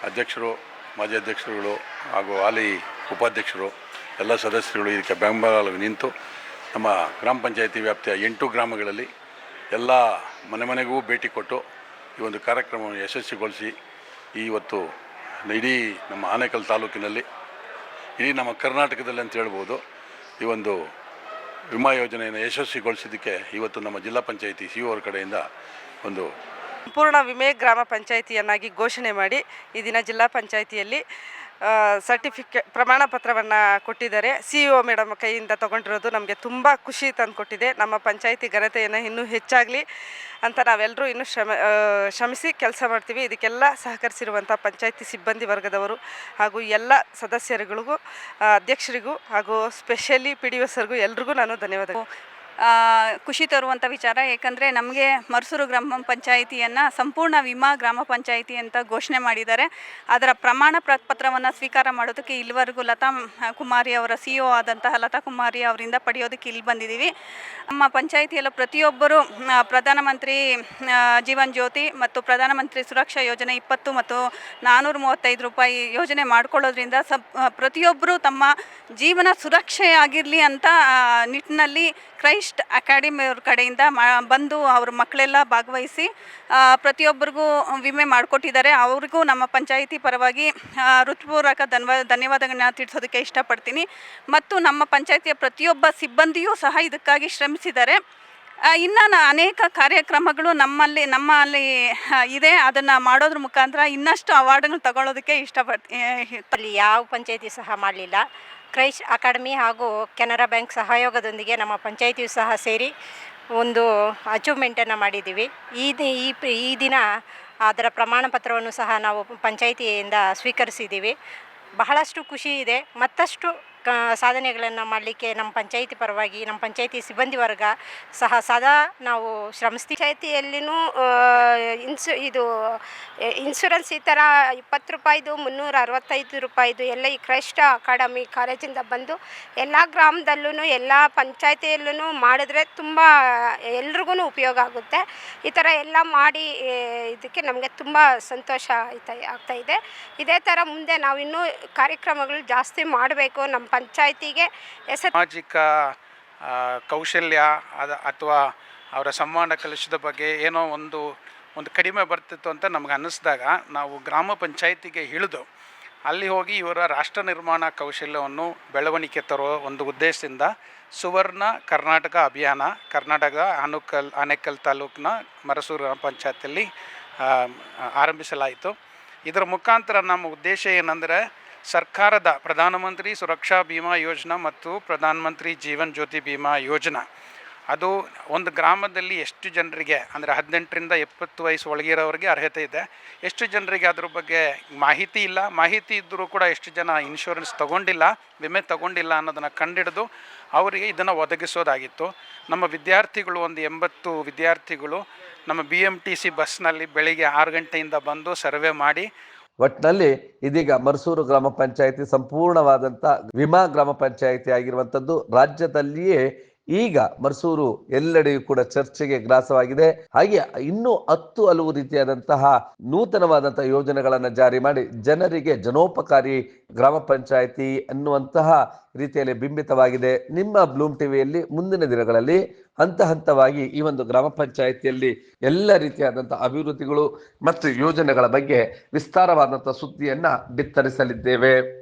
ಅಧ್ಯಕ್ಷರು, ಮಾಜಿ ಅಧ್ಯಕ್ಷರುಗಳು ಹಾಗೂ ಹಾಲಿ ಉಪಾಧ್ಯಕ್ಷರು, ಎಲ್ಲ ಸದಸ್ಯರುಗಳು ಇದಕ್ಕೆ ಬೆಂಬಲ ನಿಂತು ನಮ್ಮ ಗ್ರಾಮ ಪಂಚಾಯತಿ ವ್ಯಾಪ್ತಿಯ ಎಂಟು ಗ್ರಾಮಗಳಲ್ಲಿ ಎಲ್ಲ ಮನೆ ಮನೆಗೂ ಭೇಟಿ ಕೊಟ್ಟು ಈ ಒಂದು ಕಾರ್ಯಕ್ರಮವನ್ನು ಯಶಸ್ವಿಗೊಳಿಸಿ ಇವತ್ತು ಇಡೀ ನಮ್ಮ ಆನೇಕಲ್ ತಾಲೂಕಿನಲ್ಲಿ, ಇಡೀ ನಮ್ಮ ಕರ್ನಾಟಕದಲ್ಲಿ ಅಂತ ಹೇಳ್ಬೋದು, ಈ ಒಂದು ವಿಮಾ ಯೋಜನೆಯನ್ನು ಯಶಸ್ವಿಗೊಳಿಸಿದ್ದಕ್ಕೆ ಇವತ್ತು ನಮ್ಮ ಜಿಲ್ಲಾ ಪಂಚಾಯಿತಿ ಸಿ ಅವರ ಕಡೆಯಿಂದ ಒಂದು ಸಂಪೂರ್ಣ ವಿಮೆ ಗ್ರಾಮ ಪಂಚಾಯಿತಿಯನ್ನಾಗಿ ಘೋಷಣೆ ಮಾಡಿ ಈ ದಿನ ಜಿಲ್ಲಾ ಪಂಚಾಯಿತಿಯಲ್ಲಿ ಸರ್ಟಿಫಿಕೇಟ್ ಪ್ರಮಾಣ ಪತ್ರವನ್ನು ಕೊಟ್ಟಿದ್ದಾರೆ. ಸಿ ಇ ಒ ಮೇಡಮ್ ಕೈಯಿಂದ ತಗೊಂಡಿರೋದು ನಮಗೆ ತುಂಬ ಖುಷಿ ತಂದುಕೊಟ್ಟಿದೆ. ನಮ್ಮ ಪಂಚಾಯಿತಿ ಘನತೆಯನ್ನು ಇನ್ನೂ ಹೆಚ್ಚಾಗಲಿ. ಅಂತ ನಾವೆಲ್ಲರೂ ಇನ್ನೂ ಶ್ರಮ ಶ್ರಮಿಸಿ ಕೆಲಸ ಮಾಡ್ತೀವಿ. ಇದಕ್ಕೆಲ್ಲ ಸಹಕರಿಸಿರುವಂಥ ಪಂಚಾಯಿತಿ ಸಿಬ್ಬಂದಿ ವರ್ಗದವರು ಹಾಗೂ ಎಲ್ಲ ಸದಸ್ಯರುಗಳಿಗೂ ಅಧ್ಯಕ್ಷರಿಗೂ ಹಾಗೂ ಸ್ಪೆಷಲಿ ಪಿ ಡಿ ಒ ಸರ್ಗೂ ಎಲ್ರಿಗೂ ನಾನು ಧನ್ಯವಾದಗಳು. ಖುಷಿ ತರುವಂಥ ವಿಚಾರ. ಏಕೆಂದರೆ ನಮಗೆ ಮರ್ಸೂರು ಗ್ರಾಮ ಪಂಚಾಯಿತಿಯನ್ನು ಸಂಪೂರ್ಣ ವಿಮಾ ಗ್ರಾಮ ಪಂಚಾಯಿತಿ ಅಂತ ಘೋಷಣೆ ಮಾಡಿದ್ದಾರೆ. ಅದರ ಪ್ರಮಾಣ ಪ್ರ, ಪತ್ರವನ್ನು ಸ್ವೀಕಾರ ಮಾಡೋದಕ್ಕೆ ಇಲ್ಲಿವರೆಗೂ ಲತಾ ಕುಮಾರಿ ಅವರ ಸಿ ಒ ಆದಂತಹ ಲತಾ ಕುಮಾರಿ ಅವರಿಂದ ಪಡೆಯೋದಕ್ಕೆ ಇಲ್ಲಿ ಬಂದಿದ್ದೀವಿ. ನಮ್ಮ ಪಂಚಾಯಿತಿಯಲ್ಲ ಪ್ರತಿಯೊಬ್ಬರು ಪ್ರಧಾನಮಂತ್ರಿ ಜೀವನ್ ಜ್ಯೋತಿ ಮತ್ತು ಪ್ರಧಾನಮಂತ್ರಿ ಸುರಕ್ಷಾ ಯೋಜನೆ ಇಪ್ಪತ್ತು ಮತ್ತು ನಾನ್ನೂರ ಮೂವತ್ತೈದು ರೂಪಾಯಿ ಯೋಜನೆ ಮಾಡ್ಕೊಳ್ಳೋದ್ರಿಂದ ಸಬ್ ಪ್ರತಿಯೊಬ್ಬರು ತಮ್ಮ ಜೀವನ ಸುರಕ್ಷೆಯಾಗಿರಲಿ ಅಂತ ನಿಟ್ಟಿನಲ್ಲಿ ಕ್ರೈಸ್ಟ್ ಅಕಾಡೆಮಿಯವ್ರ ಕಡೆಯಿಂದ ಬಂದು ಅವ್ರ ಮಕ್ಕಳೆಲ್ಲ ಭಾಗವಹಿಸಿ ಪ್ರತಿಯೊಬ್ಬರಿಗೂ ವಿಮೆ ಮಾಡಿಕೊಟ್ಟಿದ್ದಾರೆ. ಅವ್ರಿಗೂ ನಮ್ಮ ಪಂಚಾಯಿತಿ ಪರವಾಗಿ ಋತುಪೂರ್ವಕ ಧನ್ವ, ಧನ್ಯವಾದಗಳನ್ನ ತಿಳಿಸೋದಕ್ಕೆ ಇಷ್ಟಪಡ್ತೀನಿ. ಮತ್ತು ನಮ್ಮ ಪಂಚಾಯಿತಿಯ ಪ್ರತಿಯೊಬ್ಬ ಸಿಬ್ಬಂದಿಯೂ ಸಹ ಇದಕ್ಕಾಗಿ ಶ್ರಮಿಸಿದ್ದಾರೆ. ಇನ್ನು ಅನೇಕ ಕಾರ್ಯಕ್ರಮಗಳು ನಮ್ಮಲ್ಲಿ ನಮ್ಮಲ್ಲಿ ಇದೆ. ಅದನ್ನು ಮಾಡೋದ್ರ ಮುಖಾಂತರ ಇನ್ನಷ್ಟು ಅವಾರ್ಡ್ಗಳು ತಗೊಳ್ಳೋದಕ್ಕೆ ಇಷ್ಟಪಡ್ತೀನಿ. ಅಲ್ಲಿ ಯಾವ ಪಂಚಾಯಿತಿ ಸಹ ಮಾಡಲಿಲ್ಲ. ಕ್ರೈಸ್ಟ್ ಅಕಾಡೆಮಿ ಹಾಗೂ ಕೆನರಾ ಬ್ಯಾಂಕ್ ಸಹಯೋಗದೊಂದಿಗೆ ನಮ್ಮ ಪಂಚಾಯಿತಿಯು ಸಹ ಸೇರಿ ಒಂದು ಅಚೀವ್ಮೆಂಟನ್ನು ಮಾಡಿದ್ದೀವಿ. ಈ ಈ ದಿನ ಅದರ ಪ್ರಮಾಣ ಪತ್ರವನ್ನು ಸಹ ನಾವು ಪಂಚಾಯಿತಿಯಿಂದ ಸ್ವೀಕರಿಸಿದ್ದೀವಿ. ಬಹಳಷ್ಟು ಖುಷಿ ಇದೆ. ಮತ್ತಷ್ಟು ಕ, ಸಾಧನೆಗಳನ್ನು ಮಾಡಲಿಕ್ಕೆ ನಮ್ಮ ಪಂಚಾಯಿತಿ ಪರವಾಗಿ, ನಮ್ಮ ಪಂಚಾಯಿತಿ ಸಿಬ್ಬಂದಿ ವರ್ಗ ಸಹ ಸದಾ ನಾವು ಶ್ರಮಿಸ್ತೀವಿ. ಪಂಚಾಯಿತಿಯಲ್ಲಿನೂ ಇನ್ಸು, ಇದು ಇನ್ಶೂರೆನ್ಸ್ ಈ ಥರ ಇಪ್ಪತ್ತು ರೂಪಾಯಿದು, ಮುನ್ನೂರ ಅರವತ್ತೈದು ರೂಪಾಯಿದು ಎಲ್ಲ ಈ ಕ್ರೈಸ್ಟ್ ಅಕಾಡೆಮಿ ಕಾಲೇಜಿಂದ ಬಂದು ಎಲ್ಲ ಗ್ರಾಮದಲ್ಲೂ ಎಲ್ಲ ಪಂಚಾಯಿತಿಯಲ್ಲೂ ಮಾಡಿದ್ರೆ ತುಂಬ ಎಲ್ರಿಗೂ ಉಪಯೋಗ ಆಗುತ್ತೆ. ಈ ಥರ ಎಲ್ಲ ಮಾಡಿ ಇದಕ್ಕೆ ನಮಗೆ ತುಂಬ ಸಂತೋಷ ಆಯ್ತಾ ಆಗ್ತಾಯಿದೆ ಇದೇ. ಥರ ಮುಂದೆ ನಾವು ಇನ್ನೂ ಕಾರ್ಯಕ್ರಮಗಳು ಜಾಸ್ತಿ ಮಾಡಬೇಕು, ನಮ್ಮ ಪಂಚಾಯತಿಗೆ ಸಾಮಾಜಿಕ ಕೌಶಲ್ಯ, ಅದ, ಅಥವಾ ಅವರ ಸಂವಹನ ಕಲಿಸಿದ ಬಗ್ಗೆ ಏನೋ ಒಂದು ಒಂದು ಕಡಿಮೆ ಬರ್ತಿತ್ತು ಅಂತ ನಮ್ಗೆ ಅನ್ನಿಸ್ದಾಗ ನಾವು ಗ್ರಾಮ ಪಂಚಾಯತಿಗೆ ಇಳಿದು ಅಲ್ಲಿ ಹೋಗಿ ಇವರ ರಾಷ್ಟ್ರ ನಿರ್ಮಾಣ ಕೌಶಲ್ಯವನ್ನು ಬೆಳವಣಿಗೆ ತರುವ ಒಂದು ಉದ್ದೇಶದಿಂದ ಸುವರ್ಣ ಕರ್ನಾಟಕ ಅಭಿಯಾನ, ಕರ್ನಾಟಕ ಆನುಕಲ್ ಆನೇಕಲ್ ತಾಲೂಕಿನ ಮರಸೂರು ಗ್ರಾಮ ಪಂಚಾಯತಿಯಲ್ಲಿ ಆರಂಭಿಸಲಾಯಿತು. ಇದರ ಮುಖಾಂತರ ನಮ್ಮ ಉದ್ದೇಶ ಏನಂದರೆ ಸರ್ಕಾರದ ಪ್ರಧಾನಮಂತ್ರಿ ಸುರಕ್ಷಾ ಬಿಮಾ ಯೋಜನಾ ಮತ್ತು ಪ್ರಧಾನಮಂತ್ರಿ ಜೀವನ್ ಜ್ಯೋತಿ ಬಿಮಾ ಯೋಜನಾ. ಅದು ಒಂದು ಗ್ರಾಮದಲ್ಲಿ ಎಷ್ಟು ಜನರಿಗೆ, ಅಂದರೆ ಹದಿನೆಂಟರಿಂದ ಎಪ್ಪತ್ತು ವಯಸ್ಸು ಒಳಗಿರೋರಿಗೆ ಅರ್ಹತೆ ಇದೆ. ಎಷ್ಟು ಜನರಿಗೆ ಅದ್ರ ಬಗ್ಗೆ ಮಾಹಿತಿ ಇಲ್ಲ. ಮಾಹಿತಿ ಇದ್ದರೂ ಕೂಡ ಎಷ್ಟು ಜನ ಇನ್ಶೂರೆನ್ಸ್ ತಗೊಂಡಿಲ್ಲ, ವಿಮೆ ತಗೊಂಡಿಲ್ಲ ಅನ್ನೋದನ್ನು ಕಂಡಿಡಿದು ಅವರಿಗೆ ಇದನ್ನು ಒದಗಿಸೋದಾಗಿತ್ತು. ನಮ್ಮ ವಿದ್ಯಾರ್ಥಿಗಳು ಒಂದು ಎಂಬತ್ತು ವಿದ್ಯಾರ್ಥಿಗಳು ನಮ್ಮ ಬಿ ಎಂ ಟಿ ಸಿ ಬಸ್ನಲ್ಲಿ ಬೆಳಿಗ್ಗೆ ಆರು ಗಂಟೆಯಿಂದ ಬಂದು ಸರ್ವೆ ಮಾಡಿ ಒಟ್ಟಿನಲ್ಲಿ ಇದೀಗ ಮರಸೂರು ಗ್ರಾಮ ಪಂಚಾಯಿತಿ ಸಂಪೂರ್ಣವಾದಂತ ವಿಮಾ ಗ್ರಾಮ ಪಂಚಾಯಿತಿ ಆಗಿರುವಂತದ್ದು ರಾಜ್ಯದಲ್ಲಿಯೇ ಈಗ ಮರ್ಸೂರು ಎಲ್ಲೆಡೆಯೂ ಕೂಡ ಚರ್ಚೆಗೆ ಗ್ರಾಸವಾಗಿದೆ. ಹಾಗೆ ಇನ್ನೂ ಹತ್ತು ಹಲವು ರೀತಿಯಾದಂತಹ ನೂತನವಾದಂತಹ ಯೋಜನೆಗಳನ್ನು ಜಾರಿ ಮಾಡಿ ಜನರಿಗೆ ಜನೋಪಕಾರಿ ಗ್ರಾಮ ಪಂಚಾಯಿತಿ ಅನ್ನುವಂತಹ ರೀತಿಯಲ್ಲಿ ಬಿಂಬಿತವಾಗಿದೆ. ನಿಮ್ಮ ಬ್ಲೂಮ್ ಟಿವಿಯಲ್ಲಿ ಮುಂದಿನ ದಿನಗಳಲ್ಲಿ ಹಂತ ಹಂತವಾಗಿ ಈ ಒಂದು ಗ್ರಾಮ ಪಂಚಾಯಿತಿಯಲ್ಲಿ ಎಲ್ಲ ರೀತಿಯಾದಂತಹ ಅಭಿವೃದ್ಧಿಗಳು ಮತ್ತು ಯೋಜನೆಗಳ ಬಗ್ಗೆ ವಿಸ್ತಾರವಾದಂತಹ ಸುದ್ದಿಯನ್ನ ಬಿತ್ತರಿಸಲಿದ್ದೇವೆ.